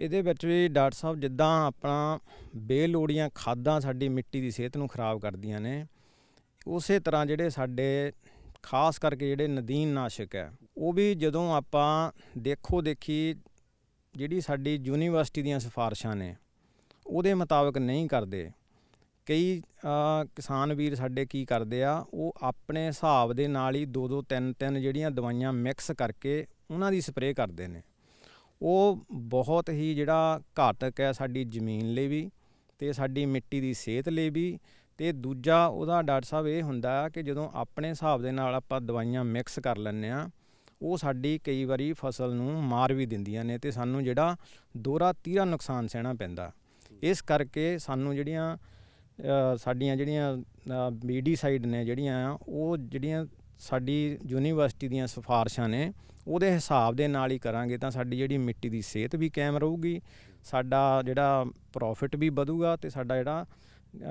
ਇਹਦੇ ਵਿੱਚ ਵੀ ਡਾਕਟਰ ਸਾਹਿਬ ਜਿੱਦਾਂ ਆਪਣਾ ਬੇਲੋੜੀਆਂ ਖਾਦਾਂ ਸਾਡੀ ਮਿੱਟੀ ਦੀ ਸਿਹਤ ਨੂੰ ਖਰਾਬ ਕਰਦੀਆਂ ਨੇ, ਉਸੇ ਤਰ੍ਹਾਂ ਜਿਹੜੇ ਸਾਡੇ ਖਾਸ ਕਰਕੇ ਜਿਹੜੇ ਨਦੀਨ ਨਾਸ਼ਕ ਹੈ, ਉਹ ਵੀ ਜਦੋਂ ਆਪਾਂ ਦੇਖੋ ਦੇਖੀ ਜਿਹੜੀ ਸਾਡੀ ਯੂਨੀਵਰਸਿਟੀ ਦੀਆਂ ਸਿਫਾਰਸ਼ਾਂ ਨੇ, ਉਹਦੇ ਮੁਤਾਬਕ ਨਹੀਂ ਕਰਦੇ। ਕਈ ਕਿਸਾਨ ਵੀਰ ਸਾਡੇ ਕੀ ਕਰਦੇ ਆ, ਉਹ ਆਪਣੇ ਹਿਸਾਬ ਦੇ ਨਾਲ ਹੀ ਦੋ ਦੋ ਤਿੰਨ ਤਿੰਨ ਜਿਹੜੀਆਂ ਦਵਾਈਆਂ ਮਿਕਸ ਕਰਕੇ ਉਹਨਾਂ ਦੀ ਸਪਰੇਅ ਕਰਦੇ ਨੇ। ਉਹ ਬਹੁਤ ਹੀ ਜਿਹੜਾ ਘਾਤਕ ਹੈ ਸਾਡੀ ਜ਼ਮੀਨ ਲਈ ਵੀ ਤੇ ਸਾਡੀ ਮਿੱਟੀ ਦੀ ਸਿਹਤ ਲਈ ਵੀ ਤੇ ਦੂਜਾ ਉਹਦਾ ਡਾਕਟਰ ਸਾਹਿਬ ਇਹ ਹੁੰਦਾ ਕਿ ਜਦੋਂ ਆਪਣੇ ਹਿਸਾਬ ਦੇ ਨਾਲ ਆਪਾਂ ਦਵਾਈਆਂ ਮਿਕਸ ਕਰ ਲੈਂਦੇ ਆ ਉਹ ਸਾਡੀ ਕਈ ਵਾਰੀ ਫਸਲ ਨੂੰ ਮਾਰ ਵੀ ਦਿੰਦੀਆਂ ਨੇ ਤੇ ਸਾਨੂੰ ਜਿਹੜਾ ਦੋਹਰਾ ਤੀਰਾ ਨੁਕਸਾਨ ਸਹਿਣਾ ਪੈਂਦਾ। ਇਸ ਕਰਕੇ ਸਾਨੂੰ ਜਿਹੜੀਆਂ ਸਾਡੀਆਂ ਜਿਹੜੀਆਂ ਬੀਡੀਸਾਈਡ ਨੇ ਜਿਹੜੀਆਂ, ਉਹ ਜਿਹੜੀਆਂ ਸਾਡੀ ਯੂਨੀਵਰਸਿਟੀ ਦੀਆਂ ਸਿਫਾਰਸ਼ਾਂ ਨੇ ਉਹਦੇ ਹਿਸਾਬ ਦੇ ਨਾਲ ਹੀ ਕਰਾਂਗੇ ਤਾਂ ਸਾਡੀ ਜਿਹੜੀ ਮਿੱਟੀ ਦੀ ਸਿਹਤ ਵੀ ਕਾਇਮ ਰਹੂਗੀ ਸਾਡਾ ਜਿਹੜਾ ਪ੍ਰੋਫਿਟ ਵੀ ਵਧੂਗਾ ਤੇ ਸਾਡਾ ਜਿਹੜਾ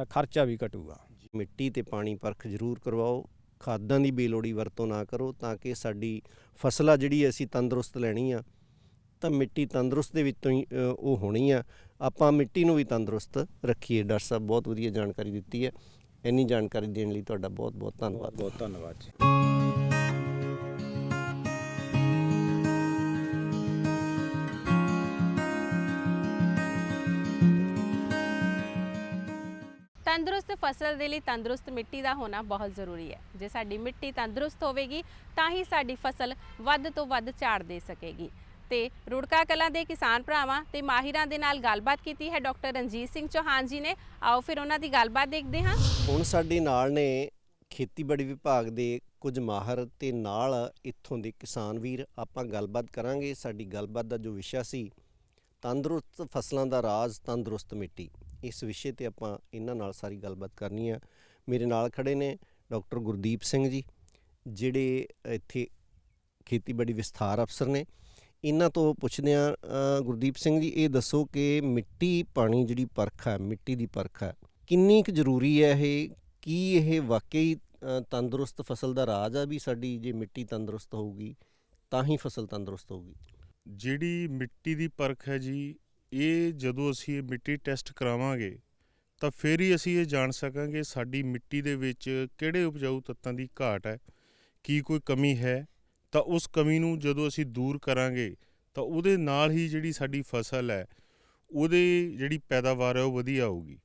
ਖਰਚਾ ਵੀ ਘਟੂਗਾ। ਮਿੱਟੀ ਤੇ ਪਾਣੀ ਪਰਖ ਜ਼ਰੂਰ ਕਰਵਾਓ ਖਾਦਾਂ ਦੀ ਬੇਲੋੜੀ ਵਰਤੋਂ ਨਾ ਕਰੋ ਤਾਂ ਕਿ ਸਾਡੀ ਫਸਲ ਜਿਹੜੀ ਅਸੀਂ ਤੰਦਰੁਸਤ ਲੈਣੀ ਆ ਤਾਂ ਮਿੱਟੀ ਤੰਦਰੁਸਤ ਦੇ ਵਿੱਚੋਂ ਹੀ ਉਹ ਹੋਣੀ ਆ। ਆਪਾਂ ਮਿੱਟੀ ਨੂੰ ਵੀ ਤੰਦਰੁਸਤ ਰੱਖੀਏ। ਡਾਕਟਰ ਸਾਹਿਬ ਬਹੁਤ ਵਧੀਆ ਜਾਣਕਾਰੀ ਦਿੱਤੀ ਹੈ। ਇੰਨੀ ਜਾਣਕਾਰੀ ਦੇਣ ਲਈ ਤੁਹਾਡਾ ਬਹੁਤ ਬਹੁਤ ਧੰਨਵਾਦ। ਬਹੁਤ ਧੰਨਵਾਦ ਜੀ। ਤੰਦਰੁਸਤ ਫਸਲ ਦੇ ਲਈ ਤੰਦਰੁਸਤ ਮਿੱਟੀ ਦਾ ਹੋਣਾ ਬਹੁਤ ਜ਼ਰੂਰੀ ਹੈ। ਜੇ ਸਾਡੀ ਮਿੱਟੀ ਤੰਦਰੁਸਤ ਹੋਵੇਗੀ, ਤਾਂ ਹੀ ਸਾਡੀ ਫਸਲ ਵੱਧ ਤੋਂ ਵੱਧ ਝਾੜ ਦੇ ਸਕੇਗੀ। ਤੇ ਰੁੜਕਾ ਕਲਾਂ ਦੇ ਕਿਸਾਨ ਭਰਾਵਾਂ ਤੇ ਮਾਹਿਰਾਂ ਦੇ ਨਾਲ ਗੱਲਬਾਤ ਕੀਤੀ ਹੈ ਡਾਕਟਰ ਰਣਜੀਤ ਸਿੰਘ ਚੌਹਾਨ ਜੀ ਨੇ। ਆਓ ਫਿਰ ਉਹਨਾਂ ਦੀ ਗੱਲਬਾਤ ਦੇਖਦੇ ਹਾਂ। ਹੁਣ ਸਾਡੇ ਨਾਲ ਨੇ ਖੇਤੀਬਾੜੀ ਵਿਭਾਗ ਦੇ ਕੁਝ ਮਾਹਰ ਤੇ ਨਾਲ ਇੱਥੋਂ ਦੇ ਕਿਸਾਨ ਵੀਰ, ਆਪਾਂ ਗੱਲਬਾਤ ਕਰਾਂਗੇ। ਸਾਡੀ ਗੱਲਬਾਤ ਦਾ ਜੋ ਵਿਸ਼ਾ ਸੀ, ਤੰਦਰੁਸਤ ਫਸਲਾਂ ਦਾ ਰਾਜ਼, ਤੰਦਰੁਸਤ ਮਿੱਟੀ। ਇਸ ਵਿਸ਼ੇ ਤੇ ਆਪਾਂ ਇਹਨਾਂ ਨਾਲ ਸਾਰੀ ਗੱਲਬਾਤ ਕਰਨੀ ਆ। ਮੇਰੇ ਨਾਲ ਖੜੇ ਨੇ ਡਾਕਟਰ ਗੁਰਦੀਪ ਸਿੰਘ ਜੀ, ਜਿਹੜੇ ਇੱਥੇ ਖੇਤੀਬਾੜੀ ਵਿਸਥਾਰ ਅਫਸਰ ਨੇ। ਇਹਨਾਂ ਤੋਂ ਪੁੱਛਦੇ ਆ ਗੁਰਦੀਪ ਸਿੰਘ ਜੀ, ਇਹ ਦੱਸੋ ਕਿ ਮਿੱਟੀ ਪਾਣੀ ਜਿਹੜੀ ਪਰਖ ਹੈ, ਮਿੱਟੀ ਦੀ ਪਰਖ ਹੈ, ਕਿੰਨੀ ਕੁ ਜ਼ਰੂਰੀ ਹੈ ਇਹ? ਕੀ ਇਹ ਵਾਕਈ ਤੰਦਰੁਸਤ ਫਸਲ ਦਾ ਰਾਜ ਆ ਵੀ ਸਾਡੀ ਜੇ ਮਿੱਟੀ ਤੰਦਰੁਸਤ ਹੋਊਗੀ, ਤਾਂ ਹੀ ਫਸਲ ਤੰਦਰੁਸਤ ਹੋਊਗੀ? ਜਿਹੜੀ ਮਿੱਟੀ ਦੀ ਪਰਖ ਹੈ ਜੀ ਇਹ ਜਦੋਂ ਅਸੀਂ ਇਹ ਮਿੱਟੀ ਟੈਸਟ ਕਰਾਵਾਂਗੇ, ਤਾਂ ਫਿਰ ਹੀ ਅਸੀਂ ਇਹ ਜਾਣ ਸਕਾਂਗੇ ਸਾਡੀ ਮਿੱਟੀ ਦੇ ਵਿੱਚ ਕਿਹੜੇ ਉਪਜਾਊ ਤੱਤਾਂ ਦੀ ਘਾਟ ਹੈ, ਕੀ ਕੋਈ ਕਮੀ ਹੈ, ਤਾਂ ਉਸ ਕਮੀ ਨੂੰ ਜਦੋਂ ਅਸੀਂ ਦੂਰ ਕਰਾਂਗੇ, ਤਾਂ ਉਹਦੇ ਨਾਲ ਹੀ ਜਿਹੜੀ ਸਾਡੀ ਫਸਲ ਹੈ, ਉਹਦੇ ਜਿਹੜੀ ਪੈਦਾਵਾਰ ਹੈ ਉਹ ਵਧੀਆ ਆਊਗੀ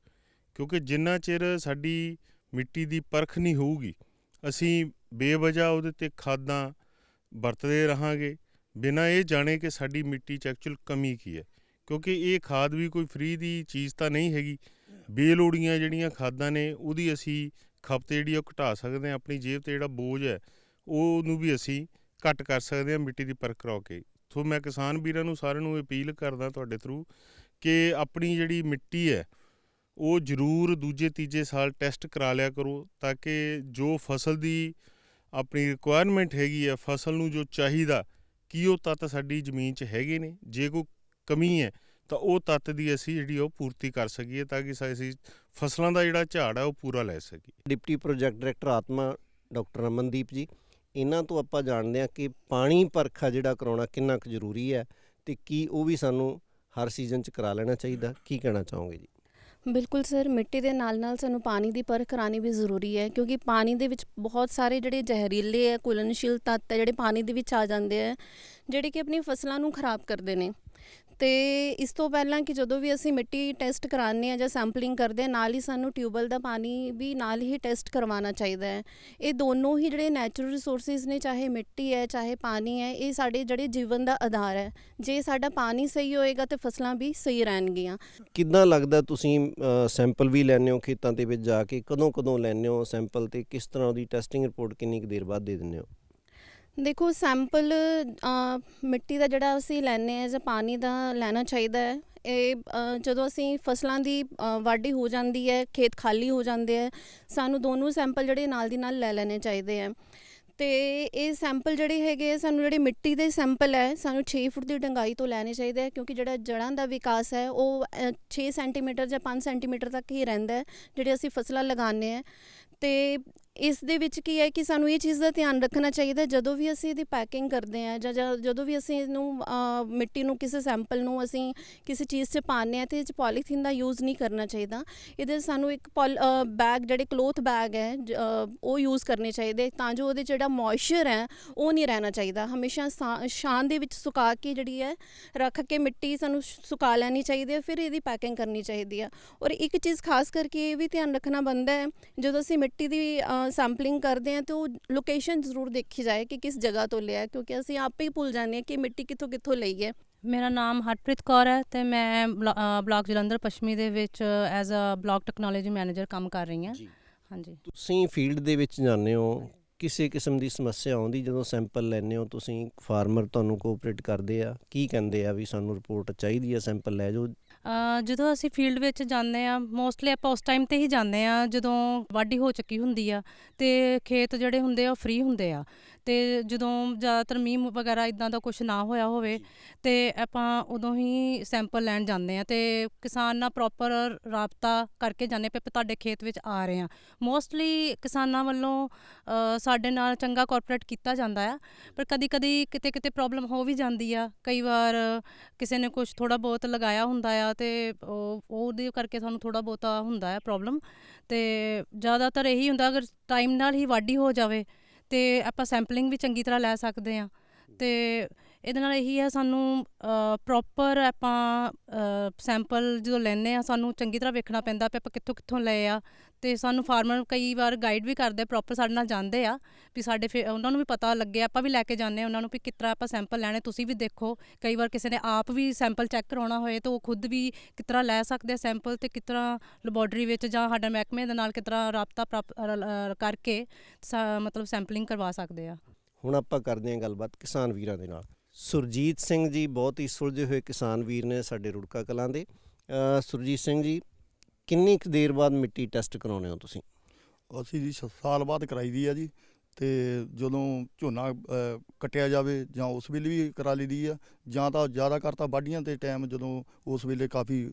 ਕਿਉਂਕਿ ਜਿੰਨਾ ਚਿਰ ਸਾਡੀ ਮਿੱਟੀ ਦੀ ਪਰਖ ਨਹੀਂ ਹੋਊਗੀ, ਅਸੀਂ ਬੇਵਜ੍ਹਾ ਉਹਦੇ ਤੇ ਖਾਦਾਂ ਵਰਤਦੇ ਰਹਾਂਗੇ, ਬਿਨਾਂ ਇਹ ਜਾਣੇ ਕਿ ਸਾਡੀ ਮਿੱਟੀ 'ਚ ਐਕਚੁਅਲ ਕਮੀ ਕੀ ਹੈ। ਕਿਉਂਕਿ ਇਹ ਖਾਦ ਵੀ ਕੋਈ ਫ੍ਰੀ ਦੀ ਚੀਜ਼ ਤਾਂ ਨਹੀਂ ਹੈਗੀ। ਬੇਲੋੜੀਆਂ ਜਿਹੜੀਆਂ ਖਾਦਾਂ ਨੇ, ਉਹਦੀ ਅਸੀਂ ਖਪਤ ਜਿਹੜੀ ਆ ਉਹ ਘਟਾ ਸਕਦੇ ਹਾਂ। ਆਪਣੀ ਜੇਬ ਤੇ ਜਿਹੜਾ ਬੋਝ ਹੈ, ਉਹਨੂੰ ਵੀ ਅਸੀਂ ਘੱਟ ਕਰ ਸਕਦੇ ਹਾਂ ਮਿੱਟੀ ਦੀ ਪਰਖ ਕਰਾ ਕੇ। ਸੋ ਮੈਂ ਕਿਸਾਨ ਵੀਰਾਂ ਨੂੰ ਸਾਰਿਆਂ ਨੂੰ ਅਪੀਲ ਕਰਦਾ ਤੁਹਾਡੇ ਥਰੂ ਕਿ ਆਪਣੀ ਜਿਹੜੀ ਮਿੱਟੀ ਹੈ, ਉਹ ਜ਼ਰੂਰ ਦੂਜੇ ਤੀਜੇ ਸਾਲ ਟੈਸਟ ਕਰਾ ਲਿਆ ਕਰੋ ਤਾਂ ਕਿ ਜੋ ਫਸਲ ਦੀ ਆਪਣੀ ਰਿਕੁਆਇਰਮੈਂਟ ਹੈਗੀ ਹੈ, ਫਸਲ ਨੂੰ ਜੋ ਚਾਹੀਦਾ, ਕੀ ਉਹ ਤੱਤ ਸਾਡੀ ਜ਼ਮੀਨ 'ਚ ਹੈਗੇ ਨੇ। ਜੇ ਕੋਈ ਕਮੀ ਹੈ ਤਾਂ ਉਹ ਤੱਤ ਦੀ ਅਸੀਂ ਜਿਹੜੀ ਉਹ ਪੂਰਤੀ ਕਰ ਸਕੀਏ ਤਾਂ ਕਿ ਅਸੀਂ ਫਸਲਾਂ ਦਾ ਜਿਹੜਾ ਝਾੜ ਹੈ ਉਹ ਪੂਰਾ ਲੈ ਸਕੀਏ। Deputy project director ATMA doctor Amandeep ji ਇਹਨਾਂ ਤੋਂ ਆਪਾਂ ਜਾਣਦੇ ਹਾਂ ਕਿ ਪਾਣੀ ਪਰਖਾ ਜਿਹੜਾ ਕਰਾਉਣਾ ਕਿੰਨਾ ਕੁ ਜ਼ਰੂਰੀ ਹੈ ਤੇ ਕੀ ਉਹ ਵੀ ਸਾਨੂੰ ਹਰ ਸੀਜ਼ਨ 'ਚ ਕਰਾ ਲੈਣਾ ਚਾਹੀਦਾ ਕੀ ਕਹਿਣਾ ਚਾਹੋਗੇ ਜੀ? ਬਿਲਕੁਲ ਸਰ ਮਿੱਟੀ ਦੇ ਨਾਲ ਨਾਲ ਸਾਨੂੰ ਪਾਣੀ ਦੀ ਪਰਖ ਕਰਾਉਣੀ ਵੀ ਜ਼ਰੂਰੀ ਹੈ ਕਿਉਂਕਿ ਪਾਣੀ ਦੇ ਵਿੱਚ ਬਹੁਤ ਸਾਰੇ ਜਿਹੜੇ ਜ਼ਹਿਰੀਲੇ ਹੈ ਘੁਲਨਸ਼ੀਲ ਤੱਤ ਹੈ ਜਿਹੜੇ ਪਾਣੀ ਦੇ ਵਿੱਚ ਆ ਜਾਂਦੇ ਹੈ ਜਿਹੜੇ ਕਿ ਆਪਣੀ ਫਸਲਾਂ ਨੂੰ ਖਰਾਬ ਕਰਦੇ ਨੇ। ਤੇ ਇਸ ਤੋਂ ਪਹਿਲਾਂ ਕਿ ਜਦੋਂ ਵੀ ਅਸੀਂ ਮਿੱਟੀ ਟੈਸਟ ਕਰਾਉਂਦੇ ਆ ਜਾਂ ਸੈਂਪਲਿੰਗ ਕਰਦੇ ਆ ਨਾਲ ਹੀ ਸਾਨੂੰ ਟਿਊਬਲ ਦਾ ਪਾਣੀ ਵੀ ਨਾਲ ਹੀ ਟੈਸਟ ਕਰਵਾਉਣਾ ਚਾਹੀਦਾ ਹੈ। ਇਹ ਦੋਨੋਂ ਹੀ ਜਿਹੜੇ ਨੈਚੁਰਲ ਰਿਸੋਰਸਿਸ ਨੇ, ਚਾਹੇ ਮਿੱਟੀ ਹੈ, ਚਾਹੇ ਪਾਣੀ ਹੈ, ਇਹ ਸਾਡੇ ਜਿਹੜੇ ਜੀਵਨ ਦਾ ਆਧਾਰ ਹੈ। ਜੇ ਸਾਡਾ ਪਾਣੀ ਸਹੀ ਹੋਏਗਾ ਤੇ ਫਸਲਾਂ ਵੀ ਸਹੀ ਰਹਿਣਗੀਆਂ। ਕਿੱਦਾਂ ਲੱਗਦਾ ਤੁਸੀਂ ਸੈਂਪਲ ਵੀ ਲੈਂਦੇ ਹੋ ਖੇਤਾਂ ਦੇ ਵਿੱਚ ਜਾ ਕੇ? ਕਦੋਂ ਕਦੋਂ ਲੈਂਦੇ ਹੋ ਸੈਂਪਲ ਤੇ ਕਿਸ ਤਰ੍ਹਾਂ ਉਹਦੀ ਟੈਸਟਿੰਗ ਰਿਪੋਰਟ ਕਿੰਨੀ ਕੁ ਦੇਰ ਬਾਅਦ ਦੇ ਦਿੰਦੇ ਹੋ? ਦੇਖੋ ਸੈਂਪਲ ਮਿੱਟੀ ਦਾ ਜਿਹੜਾ ਅਸੀਂ ਲੈਂਦੇ ਆ ਜਾਂ ਪਾਣੀ ਦਾ ਲੈਣਾ ਚਾਹੀਦਾ ਹੈ ਇਹ ਜਦੋਂ ਅਸੀਂ ਫਸਲਾਂ ਦੀ ਵਾਢੀ ਹੋ ਜਾਂਦੀ ਹੈ ਖੇਤ ਖਾਲੀ ਹੋ ਜਾਂਦੇ ਹੈ ਸਾਨੂੰ ਦੋਨੋਂ ਸੈਂਪਲ ਜਿਹੜੇ ਨਾਲ ਦੀ ਨਾਲ ਲੈ ਲੈਣੇ ਚਾਹੀਦੇ ਆ ਤੇ ਇਹ ਸੈਂਪਲ ਜਿਹੜੇ ਹੈਗੇ ਆ, ਸਾਨੂੰ ਜਿਹੜੇ ਮਿੱਟੀ ਦੇ ਸੈਂਪਲ ਹੈ ਸਾਨੂੰ 6 ਫੁੱਟ ਦੀ ਡੰਗਾਈ ਤੋਂ ਲੈਣੇ ਚਾਹੀਦੇ ਹੈ ਕਿਉਂਕਿ ਜਿਹੜਾ ਜੜਾਂ ਦਾ ਵਿਕਾਸ ਹੈ ਉਹ ਅ, 6 ਸੈਂਟੀਮੀਟਰ ਜਾਂ 5 ਸੈਂਟੀਮੀਟਰ ਤੱਕ ਹੀ ਰਹਿੰਦਾ ਹੈ ਜਿਹੜੇ ਅਸੀਂ ਫਸਲਾਂ ਲਗਾਉਂਦੇ ਆ ਤੇ ਇਸ ਦੇ ਵਿੱਚ ਕੀ ਹੈ ਕਿ ਸਾਨੂੰ ਇਹ ਚੀਜ਼ ਦਾ ਧਿਆਨ ਰੱਖਣਾ ਚਾਹੀਦਾ ਜਦੋਂ ਵੀ ਅਸੀਂ ਇਹਦੀ ਪੈਕਿੰਗ ਕਰਦੇ ਆ ਜਾਂ ਜਾਂ ਜਦੋਂ ਵੀ ਅਸੀਂ ਇਹਨੂੰ ਮਿੱਟੀ ਨੂੰ ਕਿਸੇ ਸੈਂਪਲ ਨੂੰ ਅਸੀਂ ਕਿਸੇ ਚੀਜ਼ 'ਚ ਪਾਉਂਦੇ ਆ ਤੇ ਇਹ 'ਚ ਪੋਲੀਥੀਨ ਦਾ ਯੂਜ਼ ਨਹੀਂ ਕਰਨਾ ਚਾਹੀਦਾ। ਇਹਦੇ ਸਾਨੂੰ ਇੱਕ ਬੈਗ ਜਿਹੜੇ ਕਲੋਥ ਬੈਗ ਹੈ ਉਹ ਯੂਜ਼ ਕਰਨੇ ਚਾਹੀਦੇ ਤਾਂ ਜੋ ਉਹਦੇ ਜਿਹੜਾ ਮੋਇਸਚਰ ਹੈ, ਉਹ ਨਹੀਂ ਰਹਿਣਾ ਚਾਹੀਦਾ। ਹਮੇਸ਼ਾ ਸਾ- ਛਾਂ ਦੇ ਵਿੱਚ ਸੁਕਾ ਕੇ ਜਿਹੜੀ ਹੈ, ਰੱਖ ਕੇ ਮਿੱਟੀ ਸਾਨੂੰ ਸੁਕਾ ਲੈਣੀ ਚਾਹੀਦੀ ਹੈ, ਫਿਰ ਇਹਦੀ ਪੈਕਿੰਗ ਕਰਨੀ ਚਾਹੀਦੀ ਹੈ। ਔਰ ਇੱਕ ਚੀਜ਼ ਖਾਸ ਕਰਕੇ ਇਹ ਵੀ ਧਿਆਨ ਰੱਖਣਾ ਬਣਦਾ ਹੈ, ਜਦੋਂ ਅਸੀਂ ਮਿੱਟੀ ਦੀ ਸੈਂਪਲਿੰਗ ਕਰਦੇ ਹਾਂ ਤਾਂ ਉਹ ਲੋਕੇਸ਼ਨ ਜ਼ਰੂਰ ਦੇਖੀ ਜਾਏ ਕਿ ਕਿਸ ਜਗ੍ਹਾ ਤੋਂ ਲਿਆ ਕਿਉਂਕਿ ਅਸੀਂ ਆਪੇ ਹੀ ਭੁੱਲ ਜਾਂਦੇ ਹਾਂ ਕਿ ਮਿੱਟੀ ਕਿੱਥੋਂ ਕਿੱਥੋਂ ਲਈ ਹੈ। ਮੇਰਾ ਨਾਮ ਹਰਪ੍ਰੀਤ ਕੌਰ ਹੈ ਤੇ ਮੈਂ ਬਲਾਕ ਜਲੰਧਰ ਪੱਛਮੀ ਦੇ ਵਿੱਚ as a block technology manager ਕੰਮ ਕਰ ਰਹੀ ਹਾਂ। ਹਾਂਜੀ। ਤੁਸੀਂ ਫੀਲਡ ਦੇ ਵਿੱਚ ਜਾਂਦੇ ਹੋ ਕਿਸੇ ਕਿਸਮ ਦੀ ਸਮੱਸਿਆ ਆਉਂਦੀ ਜਦੋਂ ਸੈਂਪਲ ਲੈਂਦੇ ਹੋ ਤੁਸੀਂ ਫਾਰਮਰ ਤੁਹਾਨੂੰ ਕੋਆਪਰੇਟ ਕਰਦੇ ਆ ਕੀ ਕਹਿੰਦੇ ਆ ਵੀ ਸਾਨੂੰ ਰਿਪੋਰਟ ਚਾਹੀਦੀ ਆ ਸੈਂਪਲ ਲੈ ਜਾਓ ਜਦੋਂ ਅਸੀਂ ਫੀਲਡ ਵਿੱਚ ਜਾਂਦੇ ਆ ਮੋਸਟਲੀ ਆਪਾਂ ਉਸ ਟਾਈਮ ਤੇ ਹੀ ਜਾਂਦੇ ਆ ਜਦੋਂ ਵਾਢੀ ਹੋ ਚੁੱਕੀ ਹੁੰਦੀ ਆ ਤੇ ਖੇਤ ਜਿਹੜੇ ਹੁੰਦੇ ਆ ਉਹ ਫ੍ਰੀ ਹੁੰਦੇ ਆ। ਤੇ ਜਦੋਂ ਜ਼ਿਆਦਾਤਰ ਮੀਂਹ ਵਗੈਰਾ ਇਦਾਂ ਦਾ ਕੁਝ ਨਾ ਹੋਇਆ ਹੋਵੇ ਤੇ ਆਪਾਂ ਉਦੋਂ ਹੀ ਸੈਂਪਲ ਲੈਣ ਜਾਂਦੇ ਆ ਤੇ ਕਿਸਾਨ ਨਾਲ ਪ੍ਰੋਪਰ ਰਾਬਤਾ ਕਰਕੇ ਜਾਂਦੇ ਪਏ ਤੁਹਾਡੇ ਖੇਤ ਵਿੱਚ ਆ ਰਹੇ ਆ ਮੋਸਟਲੀ ਕਿਸਾਨਾਂ ਵੱਲੋਂ ਸਾਡੇ ਨਾਲ ਚੰਗਾ ਕੋਆਪਰੇਟ ਕੀਤਾ ਜਾਂਦਾ ਆ ਪਰ ਕਦੀ ਕਦੀ ਕਿਤੇ ਕਿਤੇ ਪ੍ਰੋਬਲਮ ਹੋ ਵੀ ਜਾਂਦੀ ਆ। ਕਈ ਵਾਰ ਕਿਸੇ ਨੇ ਕੁਝ ਥੋੜਾ ਬਹੁਤ ਲਗਾਇਆ ਹੁੰਦਾ ਆ ਤੇ ਉਹ ਉਹਦੇ ਕਰਕੇ ਸਾਨੂੰ ਥੋੜਾ ਬਹੁਤਾ ਹੁੰਦਾ ਆ ਪ੍ਰੋਬਲਮ ਤੇ ਜ਼ਿਆਦਾਤਰ ਇਹੀ ਹੁੰਦਾ ਅਗਰ ਟਾਈਮ ਨਾਲ ਹੀ ਵਾਢੀ ਹੋ ਜਾਵੇ ਤੇ ਆਪਾਂ ਸੈਂਪਲਿੰਗ ਵੀ ਚੰਗੀ ਤਰ੍ਹਾਂ ਲੈ ਸਕਦੇ ਆ ਤੇ ਇਹਦੇ ਨਾਲ ਇਹੀ ਹੈ ਸਾਨੂੰ ਪ੍ਰੋਪਰ ਆਪਾਂ ਸੈਂਪਲ ਜਦੋਂ ਲੈਂਦੇ ਆ ਸਾਨੂੰ ਚੰਗੀ ਤਰ੍ਹਾਂ ਵੇਖਣਾ ਪੈਂਦਾ ਵੀ ਆਪਾਂ ਕਿੱਥੋਂ ਕਿੱਥੋਂ ਲਏ ਆ। ਤੇ ਸਾਨੂੰ ਫਾਰਮਰ ਕਈ ਵਾਰ ਗਾਈਡ ਵੀ ਕਰਦੇ ਪ੍ਰੋਪਰ ਸਾਡੇ ਨਾਲ ਜਾਂਦੇ ਆ ਵੀ ਸਾਡੇ ਫਿਰ ਉਹਨਾਂ ਨੂੰ ਵੀ ਪਤਾ ਲੱਗੇ, ਆਪਾਂ ਵੀ ਲੈ ਕੇ ਜਾਂਦੇ ਆ ਉਹਨਾਂ ਨੂੰ ਵੀ ਕਿਸ ਤਰ੍ਹਾਂ ਆਪਾਂ ਸੈਂਪਲ ਲੈਣੇ, ਤੁਸੀਂ ਵੀ ਦੇਖੋ। ਕਈ ਵਾਰ ਕਿਸੇ ਨੇ ਆਪ ਵੀ ਸੈਂਪਲ ਚੈੱਕ ਕਰਾਉਣਾ ਹੋਏ ਤਾਂ ਉਹ ਖੁਦ ਵੀ ਕਿਸ ਤਰ੍ਹਾਂ ਲੈ ਸਕਦੇ ਸੈਂਪਲ ਤੇ ਕਿਸ ਤਰ੍ਹਾਂ ਲੈਬੋਰੇਟਰੀ ਵਿੱਚ ਜਾਂ ਸਾਡਾ ਮਹਿਕਮੇ ਦੇ ਨਾਲ ਕਿਸ ਤਰ੍ਹਾਂ ਰਾਬਤਾ ਪ੍ਰਾਪ- ਕਰਕੇ ਸਾ- ਮਤਲਬ ਸੈਂਪਲਿੰਗ ਕਰਵਾ ਸਕਦੇ ਆ। ਹੁਣ ਆਪਾਂ ਕਰਦੇ ਹਾਂ ਗੱਲਬਾਤ ਕਿਸਾਨ ਵੀਰਾਂ ਦੇ ਨਾਲ। ਸੁਰਜੀਤ ਸਿੰਘ ਜੀ ਬਹੁਤ ਹੀ ਸੁਲਝੇ ਹੋਏ ਕਿਸਾਨ ਵੀਰ ਨੇ ਸਾਡੇ ਰੁੜਕਾ ਕਲਾਂ ਦੇ। ਸੁਰਜੀਤ ਸਿੰਘ ਜੀ, ਕਿੰਨੀ ਕੁ ਦੇਰ ਬਾਅਦ ਮਿੱਟੀ ਟੈਸਟ ਕਰਾਉਣੇ ਹੋ ਤੁਸੀਂ? ਅਸੀਂ ਜੀ ਸ- ਸਾਲ ਬਾਅਦ ਕਰਾਈ ਦੀ ਆ ਜੀ ਤੇ ਜਦੋਂ ਝੋਨਾ ਕੱਟਿਆ ਜਾਵੇ ਜਾਂ ਉਸ ਵੇਲੇ ਵੀ ਕਰਾ ਲਈ ਦੀ ਆ ਜਾਂ ਤਾਂ ਜ਼ਿਆਦਾ ਕਰਤਾ ਵਾਢੀਆਂ ਤੇ ਟਾਈਮ ਜਦੋਂ ਉਸ ਵੇਲੇ ਕਾਫੀ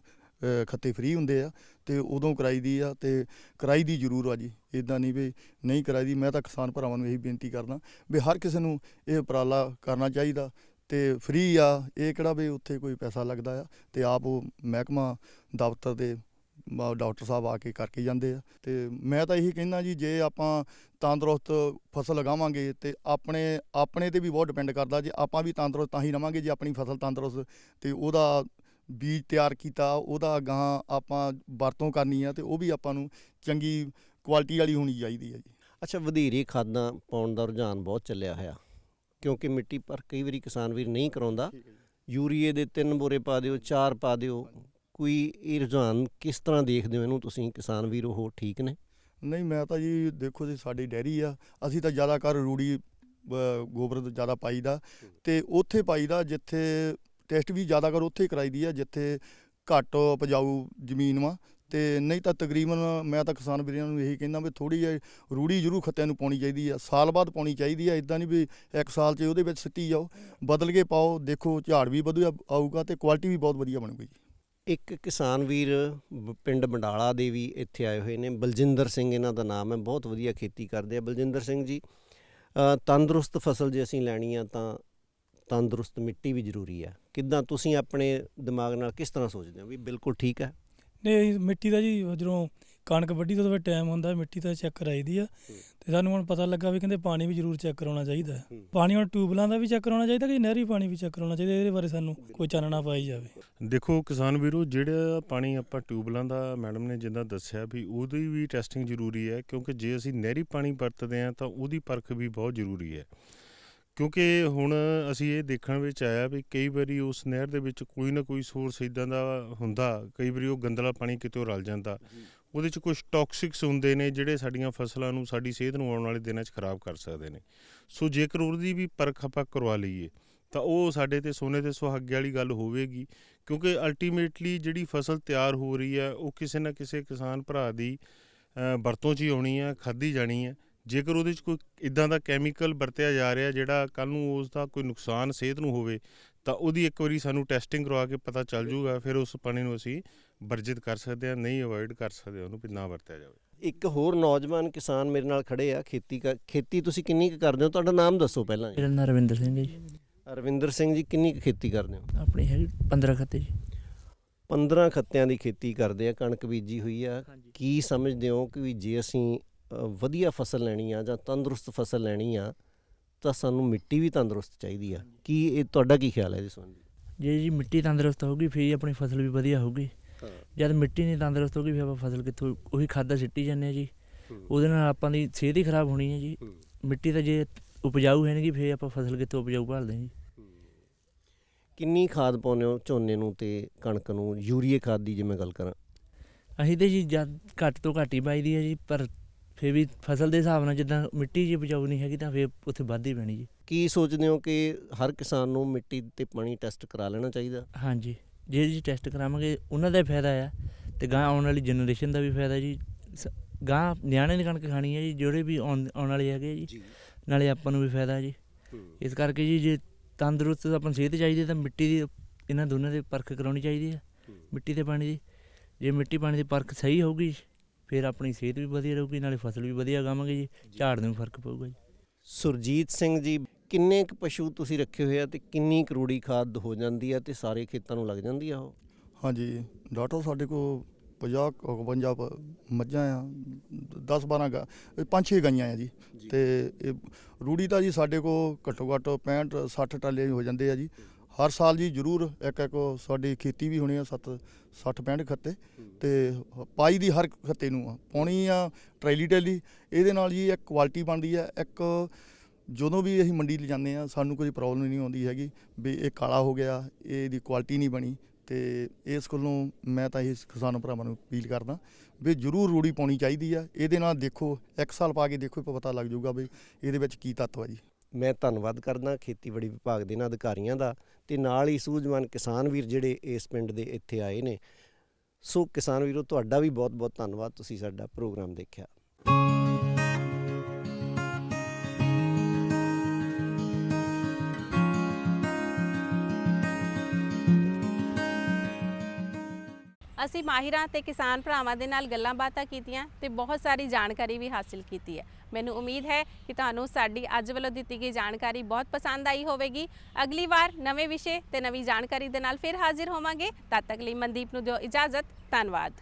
ਖੱਤੇ ਫ੍ਰੀ ਹੁੰਦੇ ਆ ਤੇ ਉਦੋਂ ਕਰਾਈ ਦੀ ਆ ਤੇ ਕਰਾਈ ਦੀ ਜ਼ਰੂਰ ਆ ਜੀ। ਇਦਾਂ ਨਹੀਂ ਵੀ ਨਹੀਂ ਕਰਾਈ ਦੀ। ਮੈਂ ਤਾਂ ਕਿਸਾਨ ਭਰਾਵਾਂ ਨੂੰ ਇਹੀ ਬੇਨਤੀ ਕਰਦਾ ਵੀ ਹਰ ਕਿਸੇ ਨੂੰ ਇਹ ਉਪਰਾਲਾ ਕਰਨਾ ਚਾਹੀਦਾ ਤੇ ਫ੍ਰੀ ਆ, ਇਹ ਕਿਹੜਾ ਵੀ ਉੱਥੇ ਕੋਈ ਪੈਸਾ ਲੱਗਦਾ ਆ ਤੇ ਆਪ ਉਹ ਮਹਿਕਮਾ ਦਫ਼ਤਰ ਦੇ ਡਾਕਟਰ ਸਾਹਿਬ ਆ ਕੇ ਕਰਕੇ ਜਾਂਦੇ ਆ। ਤੇ ਮੈਂ ਤਾਂ ਇਹੀ ਕਹਿੰਦਾ ਜੀ, ਜੇ ਆਪਾਂ ਤੰਦਰੁਸਤ ਫਸਲ ਲਗਾਵਾਂਗੇ ਤੇ ਆਪਣੇ ਆਪਣੇ ਤੇ ਵੀ ਬਹੁਤ ਡਿਪੈਂਡ ਕਰਦਾ, ਜੇ ਆਪਾਂ ਵੀ ਤੰਦਰੁਸਤ ਤਾਂ ਹੀ ਰਵਾਂਗੇ, ਜੇ ਆਪਣੀ ਫਸਲ ਤੰਦਰੁਸਤ ਤੇ ਉਹਦਾ ਬੀਜ ਤਿਆਰ ਕੀਤਾ, ਉਹਦਾ ਗਾਂ ਆਪਾਂ ਵਰਤੋਂ ਕਰਨੀ ਆ ਤੇ ਉਹ ਵੀ ਆਪਾਂ ਨੂੰ ਚੰਗੀ ਕੁਆਲਿਟੀ ਵਾਲੀ ਹੋਣੀ ਚਾਹੀਦੀ ਹੈ ਜੀ। ਅੱਛਾ, ਵਧੇਰੇ ਖਾਦਾਂ ਪਾਉਣ ਦਾ ਰੁਝਾਨ ਬਹੁਤ ਚੱਲਿਆ ਹੋਇਆ। ਕਿਉਂਕਿ ਮਿੱਟੀ ਪਰ ਕਈ ਵਾਰੀ ਕਿਸਾਨ ਵੀਰ ਨਹੀਂ ਕਰਾਉਂਦਾ। ਯੂਰੀਏ ਦੇ ਤਿੰਨ ਬੋਰੇ ਪਾ ਦਿਓ ਚਾਰ ਪਾ ਦਿਓ। ਕੋਈ ਇਹ ਰੁਝਾਨ ਕਿਸ ਤਰ੍ਹਾਂ ਦੇਖਦੇ ਹੋ ਇਹਨੂੰ ਤੁਸੀਂ ਕਿਸਾਨ ਵੀਰੋ ਹੋ ਠੀਕ ਨੇ? ਨਹੀਂ ਮੈਂ ਤਾਂ ਜੀ ਦੇਖੋ ਜੀ ਸਾਡੀ ਡੈਰੀ ਆ। ਅਸੀਂ ਤਾਂ ਜ਼ਿਆਦਾ ਕਰ ਰੂੜੀ ਗੋਬਰ ਜ਼ਿਆਦਾ ਪਾਈਦਾ ਤੇ ਉੱਥੇ ਪਾਈਦਾ ਜਿੱਥੇ ਟੈਸਟ ਵੀ ਜ਼ਿਆਦਾ ਕਰ ਉੱਥੇ ਕਰਾਈਦੀ ਆ ਜਿੱਥੇ ਘੱਟ ਉਪਜਾਊ ਜ਼ਮੀਨ ਵਾ। ਤੇ ਨਹੀਂ ਤਾਂ ਤਕਰੀਬਨ ਮੈਂ ਤਾਂ ਕਿਸਾਨ ਵੀਰਾਂ ਨੂੰ ਇਹੀ ਕਹਿੰਦਾ ਵੀ ਥੋੜੀ ਜਿਹੀ ਰੂੜੀ ਜ਼ਰੂਰ ਖੱਤਿਆਂ ਨੂੰ ਪਾਉਣੀ ਚਾਹੀਦੀ ਆ, ਸਾਲ ਬਾਅਦ ਪਾਉਣੀ ਚਾਹੀਦੀ ਆ ਇਦਾਂ ਨਹੀਂ ਵੀ ਇੱਕ ਸਾਲ 'ਚ ਉਹਦੇ ਵਿੱਚ ਸਿੱਟੀ ਜਾਓ, ਬਦਲ ਕੇ ਪਾਓ, ਦੇਖੋ ਝਾੜ ਵੀ ਵਧੀਆ ਆਊਗਾ ਤੇ ਕੁਆਲਿਟੀ ਵੀ ਬਹੁਤ ਵਧੀਆ ਬਣੂਗੀ ਜੀ। ਇੱਕ ਕਿਸਾਨ ਵੀਰ ਬ- ਪਿੰਡ ਬੰਡਾਲਾ ਦੇ ਵੀ ਇੱਥੇ ਆਏ ਹੋਏ ਨੇ, ਬਲਜਿੰਦਰ ਸਿੰਘ ਇਹਨਾਂ ਦਾ ਨਾਮ ਹੈ, ਬਹੁਤ ਵਧੀਆ ਖੇਤੀ ਕਰਦੇ ਆ। ਬਲਜਿੰਦਰ ਸਿੰਘ ਜੀ ਤੰਦਰੁਸਤ ਫਸਲ ਜੇ ਅਸੀਂ ਲੈਣੀ ਆ ਤਾਂ ਤੰਦਰੁਸਤ ਮਿੱਟੀ ਵੀ ਜ਼ਰੂਰੀ ਆ। ਕਿੱਦਾਂ ਤੁਸੀਂ ਆਪਣੇ ਦਿਮਾਗ ਨਾਲ ਕਿਸ ਤਰ੍ਹਾਂ ਸੋਚਦੇ ਹੋ? ਵੀ ਬਿਲਕੁਲ ਠੀਕ ਹੈ? ਨਹੀਂ ਮਿੱਟੀ ਦਾ ਜੀ ਜਦੋਂ ਕਣਕ ਵੱਢੀ ਤੋਂ ਫਿਰ ਟਾਈਮ ਹੁੰਦਾ ਮਿੱਟੀ ਤਾਂ ਚੈੱਕ ਕਰਾਈਦੀ ਆ। ਤੇ ਸਾਨੂੰ ਹੁਣ ਪਤਾ ਲੱਗਾ ਵੀ ਕਹਿੰਦੇ ਪਾਣੀ ਵੀ ਜ਼ਰੂਰ ਚੈੱਕ ਕਰਾਉਣਾ ਚਾਹੀਦਾ। ਹੈ। ਪਾਣੀ ਹੁਣ ਟਿਊਬਲਾਂ ਦਾ ਵੀ ਚੈੱਕ ਕਰਾਉਣਾ ਚਾਹੀਦਾ ਕਿ ਨਹਿਰੀ ਪਾਣੀ ਵੀ ਚੈੱਕ ਕਰਾਉਣਾ ਚਾਹੀਦਾ ਇਹਦੇ ਬਾਰੇ ਸਾਨੂੰ ਕੋਈ ਚਾਨਣਾ ਪਾਈ ਜਾਵੇ। ਦੇਖੋ ਕਿਸਾਨ ਵੀਰੋ ਜਿਹੜਾ ਪਾਣੀ ਆਪਾਂ ਟਿਊਬਲਾਂ ਦਾ ਮੈਡਮ ਨੇ ਜਿੱਦਾਂ ਦੱਸਿਆ ਵੀ ਉਹਦੀ ਵੀ ਟੈਸਟਿੰਗ ਜ਼ਰੂਰੀ ਹੈ ਕਿਉਂਕਿ ਜੇ ਅਸੀਂ ਨਹਿਰੀ ਪਾਣੀ ਵਰਤਦੇ ਹਾਂ ਤਾਂ ਉਹਦੀ ਪਰਖ ਵੀ ਬਹੁਤ ਜ਼ਰੂਰੀ ਹੈ। ਕਿਉਂਕਿ ਹੁਣ ਅਸੀਂ ਇਹ ਦੇਖਣ ਵਿੱਚ ਆਇਆ ਵੀ ਕਈ ਵਾਰੀ ਉਸ ਨਹਿਰ ਦੇ ਵਿੱਚ ਕੋਈ ਨਾ ਕੋਈ ਸੋਰਸ ਇਦਾਂ ਦਾ ਹੁੰਦਾ ਕਈ ਵਾਰੀ ਉਹ ਗੰਦਲਾ ਪਾਣੀ ਕਿਤੇ ਰਲ ਜਾਂਦਾ। ਉਹਦੇ 'ਚ ਕੁਝ ਟੌਕਸਿਕਸ ਹੁੰਦੇ ਨੇ ਜਿਹੜੇ ਸਾਡੀਆਂ ਫਸਲਾਂ ਨੂੰ ਸਾਡੀ ਸਿਹਤ ਨੂੰ ਆਉਣ ਵਾਲੇ ਦਿਨਾਂ 'ਚ ਖਰਾਬ ਕਰ ਸਕਦੇ ਨੇ। ਸੋ ਜੇਕਰ ਉਹਦੀ ਵੀ ਪਰਖ ਆਪਾਂ ਕਰਵਾ ਲਈਏ ਤਾਂ ਉਹ ਸਾਡੇ ਤੇ ਸੋਨੇ ਤੇ ਸੁਹਾਗੇ ਵਾਲੀ ਗੱਲ ਹੋਵੇਗੀ ਕਿਉਂਕਿ ਅਲਟੀਮੇਟਲੀ ਜਿਹੜੀ ਫਸਲ ਤਿਆਰ ਹੋ ਰਹੀ ਹੈ ਉਹ ਕਿਸੇ ਨਾ ਕਿਸੇ ਕਿਸਾਨ ਭਰਾ ਦੀ ਵਰਤੋਂ 'ਚ ਹੀ ਆਉਣੀ ਹੈ ਖਾਧੀ ਜਾਣੀ ਹੈ। ਜੇਕਰ ਉਹਦੇ 'ਚ ਕੋਈ ਇਦਾਂ ਦਾ ਕੈਮੀਕਲ ਵਰਤਿਆ ਜਾ ਰਿਹਾ ਜਿਹੜਾ ਕੱਲ ਨੂੰ ਉਸ ਦਾ ਕੋਈ ਨੁਕਸਾਨ ਸਿਹਤ ਨੂੰ ਹੋਵੇ ਤਾਂ ਉਹਦੀ ਇੱਕ ਵਾਰੀ ਸਾਨੂੰ ਟੈਸਟਿੰਗ ਕਰਵਾ ਕੇ ਪਤਾ ਚੱਲ ਜਾਊਗਾ ਫਿਰ ਉਸ ਪਾਣੀ ਨੂੰ ਅਸੀਂ ਵਰਜਿਤ ਕਰ ਸਕਦੇ ਹਾਂ ਨਹੀਂ ਅਵੋਇਡ ਕਰ ਸਕਦੇ ਉਹਨੂੰ ਵੀ ਨਾ ਵਰਤਿਆ ਜਾਵੇ। ਇੱਕ ਹੋਰ ਨੌਜਵਾਨ ਕਿਸਾਨ ਮੇਰੇ ਨਾਲ ਖੜੇ ਆ ਖੇਤੀ ਖੇਤੀ ਤੁਸੀਂ ਕਿੰਨੀ ਕੁ ਕਰਦੇ ਹੋ? ਤੁਹਾਡਾ ਨਾਮ ਦੱਸੋ ਪਹਿਲਾਂ ਮੇਰਾ ਨਾਮ ਰਵਿੰਦਰ ਸਿੰਘ ਹੈ ਜੀ। ਰਵਿੰਦਰ ਸਿੰਘ ਜੀ ਕਿੰਨੀ ਕੁ ਖੇਤੀ ਕਰਦੇ ਹੋ? ਆਪਣੀ ਹੈਗੀ 15 ਖੱਤੇ ਜੀ। 15 ਖੱਤਿਆਂ ਦੀ ਖੇਤੀ ਕਰਦੇ ਆ ਕਣਕ ਬੀਜੀ ਹੋਈ ਆ। ਕੀ ਸਮਝਦੇ ਹੋ ਕਿ ਵੀ ਜੇ ਅਸੀਂ ਵਧੀਆ ਫਸਲ ਲੈਣੀ ਆ ਜਾਂ ਤੰਦਰੁਸਤ ਫਸਲ ਲੈਣੀ ਆ ਤਾਂ ਸਾਨੂੰ ਮਿੱਟੀ ਵੀ ਤੰਦਰੁਸਤ ਚਾਹੀਦੀ ਆ। ਕੀ ਇਹ ਤੁਹਾਡਾ ਕੀ ਖਿਆਲ ਹੈ ਇਹਦੇ ਸੰਬੰਧੀ? ਜੇ ਜੀ ਮਿੱਟੀ ਤੰਦਰੁਸਤ ਹੋਊਗੀ ਫਿਰ ਆਪਣੀ ਫਸਲ ਵੀ ਵਧੀਆ ਹੋਊਗੀ। ਜਦ ਮਿੱਟੀ ਨਹੀਂ ਤੰਦਰੁਸਤ ਹੋਊਗੀ ਫਿਰ ਆਪਾਂ ਫਸਲ ਕਿੱਥੋਂ ਉਹੀ ਖਾਦਾਂ ਸਿੱਟੀ ਜਾਂਦੇ ਆ ਜੀ। ਉਹਦੇ ਨਾਲ ਆਪਾਂ ਦੀ ਸਿਹਤ ਹੀ ਖਰਾਬ ਹੋਣੀ ਹੈ ਜੀ। ਮਿੱਟੀ ਤਾਂ ਜੇ ਉਪਜਾਊ ਹੈ ਨਹੀਂ ਫਿਰ ਆਪਾਂ ਫਸਲ ਕਿੱਥੋਂ ਉਪਜਾਊ ਭਾਲਦੇ ਹਾਂ ਜੀ। ਕਿੰਨੀ ਖਾਦ ਪਾਉਂਦੇ ਹੋ ਝੋਨੇ ਨੂੰ ਤੇ ਕਣਕ ਨੂੰ? ਯੂਰੀਏ ਖਾਦ ਦੀ ਜੇ ਮੈਂ ਗੱਲ ਕਰਾਂ। ਅਸੀਂ ਤੇ ਜੀ ਜਦ ਘੱਟ ਤੋਂ ਘੱਟ ਹੀ ਪਾਈਦੀ ਹੈ ਜੀ ਪਰ ਫਿਰ ਵੀ ਫਸਲ ਦੇ ਹਿਸਾਬ ਨਾਲ ਜਿੱਦਾਂ ਮਿੱਟੀ ਜੀ ਉਪਜਾਊ ਨਹੀਂ ਹੈਗੀ ਤਾਂ ਫਿਰ ਉੱਥੇ ਵੱਧ ਹੀ ਪੈਣੀ ਜੀ। ਕੀ ਸੋਚਦੇ ਹੋ ਕਿ ਹਰ ਕਿਸਾਨ ਨੂੰ ਮਿੱਟੀ ਤੇ ਪਾਣੀ ਟੈਸਟ ਕਰਾ ਲੈਣਾ ਚਾਹੀਦਾ? ਹਾਂਜੀ ਜੇ ਜੀ ਟੈਸਟ ਕਰਾਵਾਂਗੇ ਉਹਨਾਂ ਦਾ ਫਾਇਦਾ ਆ ਤੇ ਗਾਂ ਆਉਣ ਵਾਲੀ ਜਨਰੇਸ਼ਨ ਦਾ ਵੀ ਫਾਇਦਾ ਜੀ। ਗਾਂ ਨਿਆਣੇ ਦੀ ਕਣਕ ਖਾਣੀ ਹੈ ਜੀ ਜਿਹੜੇ ਵੀ ਆਉਣ ਆਉਣ ਵਾਲੇ ਹੈਗੇ ਜੀ। ਨਾਲੇ ਆਪਾਂ ਨੂੰ ਵੀ ਫਾਇਦਾ ਜੀ। ਇਸ ਕਰਕੇ ਜੀ ਜੇ ਤੰਦਰੁਸਤ ਆਪਾਂ ਨੂੰ ਸਿਹਤ ਚਾਹੀਦੀ ਤਾਂ ਮਿੱਟੀ ਦੀ ਇਹਨਾਂ ਦੋਨਾਂ ਦੀ ਪਰਖ ਕਰਾਉਣੀ ਚਾਹੀਦੀ ਹੈ। ਮਿੱਟੀ ਤੇ ਪਾਣੀ ਦੀ ਜੇ ਮਿੱਟੀ ਪਾਣੀ ਦੀ ਪਰਖ ਸਹੀ ਹੋਊਗੀ ਫਿਰ ਆਪਣੀ ਸਿਹਤ ਵੀ ਵਧੀਆ ਰਹੂਗੀ ਨਾਲੇ ਫਸਲ ਵੀ ਵਧੀਆ ਉਗਾਵਾਂਗੇ ਜੀ ਝਾੜ ਨੂੰ ਵੀ ਫ਼ਰਕ ਪਊਗਾ ਜੀ। ਸੁਰਜੀਤ ਸਿੰਘ ਜੀ ਕਿੰਨੇ ਕੁ ਪਸ਼ੂ ਤੁਸੀਂ ਰੱਖੇ ਹੋਏ ਆ ਤੇ ਕਿੰਨੀ ਕਰੂੜੀ ਖਾਦ ਹੋ ਜਾਂਦੀ ਆ ਤੇ ਸਾਰੇ ਖੇਤਾਂ ਨੂੰ ਲੱਗ ਜਾਂਦੀ ਆ ਉਹ? ਹਾਂਜੀ ਡਾਕਟਰ ਸਾਡੇ ਕੋਲ 50 52 ਪ- ਮੱਝਾਂ ਆ 10 12 ਗਾ 5-6 ਗਾਈਆਂ ਆ ਜੀ। ਤੇ ਇਹ ਰੂੜੀ ਤਾਂ ਜੀ ਸਾਡੇ ਕੋਲ ਘੱਟੋ ਘੱਟ 65 60 ਟਾਲੇ ਹੋ ਜਾਂਦੇ ਆ ਜੀ। ਹਰ ਸਾਲ ਜੀ ਜ਼ਰੂਰ ਇੱਕ ਇੱਕ ਸਾਡੀ ਖੇਤੀ ਵੀ ਹੋਣੀ ਆ 7 60 65 ਖੱਤੇ ਤੇ ਪਾਈ ਦੀ ਹਰ ਖੱਤੇ ਨੂੰ ਆ, ਪਾਉਣੀ ਆ ਟਰੈਲੀ ਟੈਲੀ ਇਹਦੇ ਨਾਲ ਜੀ ਇੱਕ ਕੁਆਲਿਟੀ ਬਣਦੀ ਆ, ਇੱਕ ਜਦੋਂ ਵੀ ਅਸੀਂ ਮੰਡੀ ਲਿਜਾਂਦੇ ਆ ਸਾਨੂੰ ਕੋਈ ਪ੍ਰੋਬਲਮ ਨਹੀਂ ਆਉਂਦੀ ਹੈਗੀ ਵੀ ਇਹ ਕਾਲਾ ਹੋ ਗਿਆ, ਇਹਦੀ ਕੁਆਲਿਟੀ ਨਹੀਂ ਬਣੀ ਤੇ ਇਸ ਕੋਲੋਂ ਮੈਂ ਤਾਂ ਇਹ ਕਿਸਾਨ ਭਰਾਵਾਂ ਨੂੰ ਅਪੀਲ ਕਰਦਾ ਵੀ ਜਰੂਰ ਰੂੜੀ ਪਾਉਣੀ ਚਾਹੀਦੀ ਆ, ਇਹਦੇ ਨਾਲ ਦੇਖੋ, ਇੱਕ ਸਾਲ ਪਾ ਕੇ ਦੇਖੋ, ਪਤਾ ਲੱਗ ਜਾਊਗਾ ਵੀ ਇਹਦੇ ਵਿੱਚ ਕੀ ਤੱਤ ਆ ਜੀ। ਮੈਂ ਧੰਨਵਾਦ ਕਰਦਾ ਖੇਤੀਬਾੜੀ ਵਿਭਾਗ ਦੇ ਇਹਨਾਂ ਅਧਿਕਾਰੀਆਂ ਦਾ ਤੇ ਨਾਲ ਹੀ ਸੂਝਵਾਨ ਕਿਸਾਨ ਵੀਰ ਜਿਹੜੇ ਇਸ ਪਿੰਡ ਦੇ ਇੱਥੇ ਆਏ ਨੇ। ਸੋ ਕਿਸਾਨ ਵੀਰੋ, ਤੁਹਾਡਾ ਵੀ ਬਹੁਤ-ਬਹੁਤ ਧੰਨਵਾਦ ਤੁਸੀਂ ਸਾਡਾ ਪ੍ਰੋਗਰਾਮ ਦੇਖਿਆ। ਅਸੀਂ ਮਾਹਿਰਾਂ ਤੇ ਕਿਸਾਨ ਭਰਾਵਾਂ ਦੇ ਨਾਲ ਗੱਲਾਂ ਬਾਤਾਂ ਕੀਤੀਆਂ ਤੇ ਬਹੁਤ ਸਾਰੀ ਜਾਣਕਾਰੀ ਵੀ ਹਾਸਿਲ ਕੀਤੀ ਹੈ। ਮੈਨੂੰ ਉਮੀਦ ਹੈ ਕਿ ਤੁਹਾਨੂੰ ਸਾਡੀ ਅੱਜ ਵੱਲੋਂ ਦਿੱਤੀ ਗਈ ਜਾਣਕਾਰੀ ਬਹੁਤ ਪਸੰਦ ਆਈ ਹੋਵੇਗੀ। ਅਗਲੀ ਵਾਰ ਨਵੇਂ ਵਿਸ਼ੇ ਤੇ ਨਵੀਂ ਜਾਣਕਾਰੀ ਦੇ ਨਾਲ ਫਿਰ ਹਾਜ਼ਰ ਹੋਵਾਂਗੇ। ਤਦ ਤੱਕ ਲਈ ਮਨਦੀਪ ਨੂੰ ਦਿਓ ਇਜਾਜ਼ਤ। ਧੰਨਵਾਦ।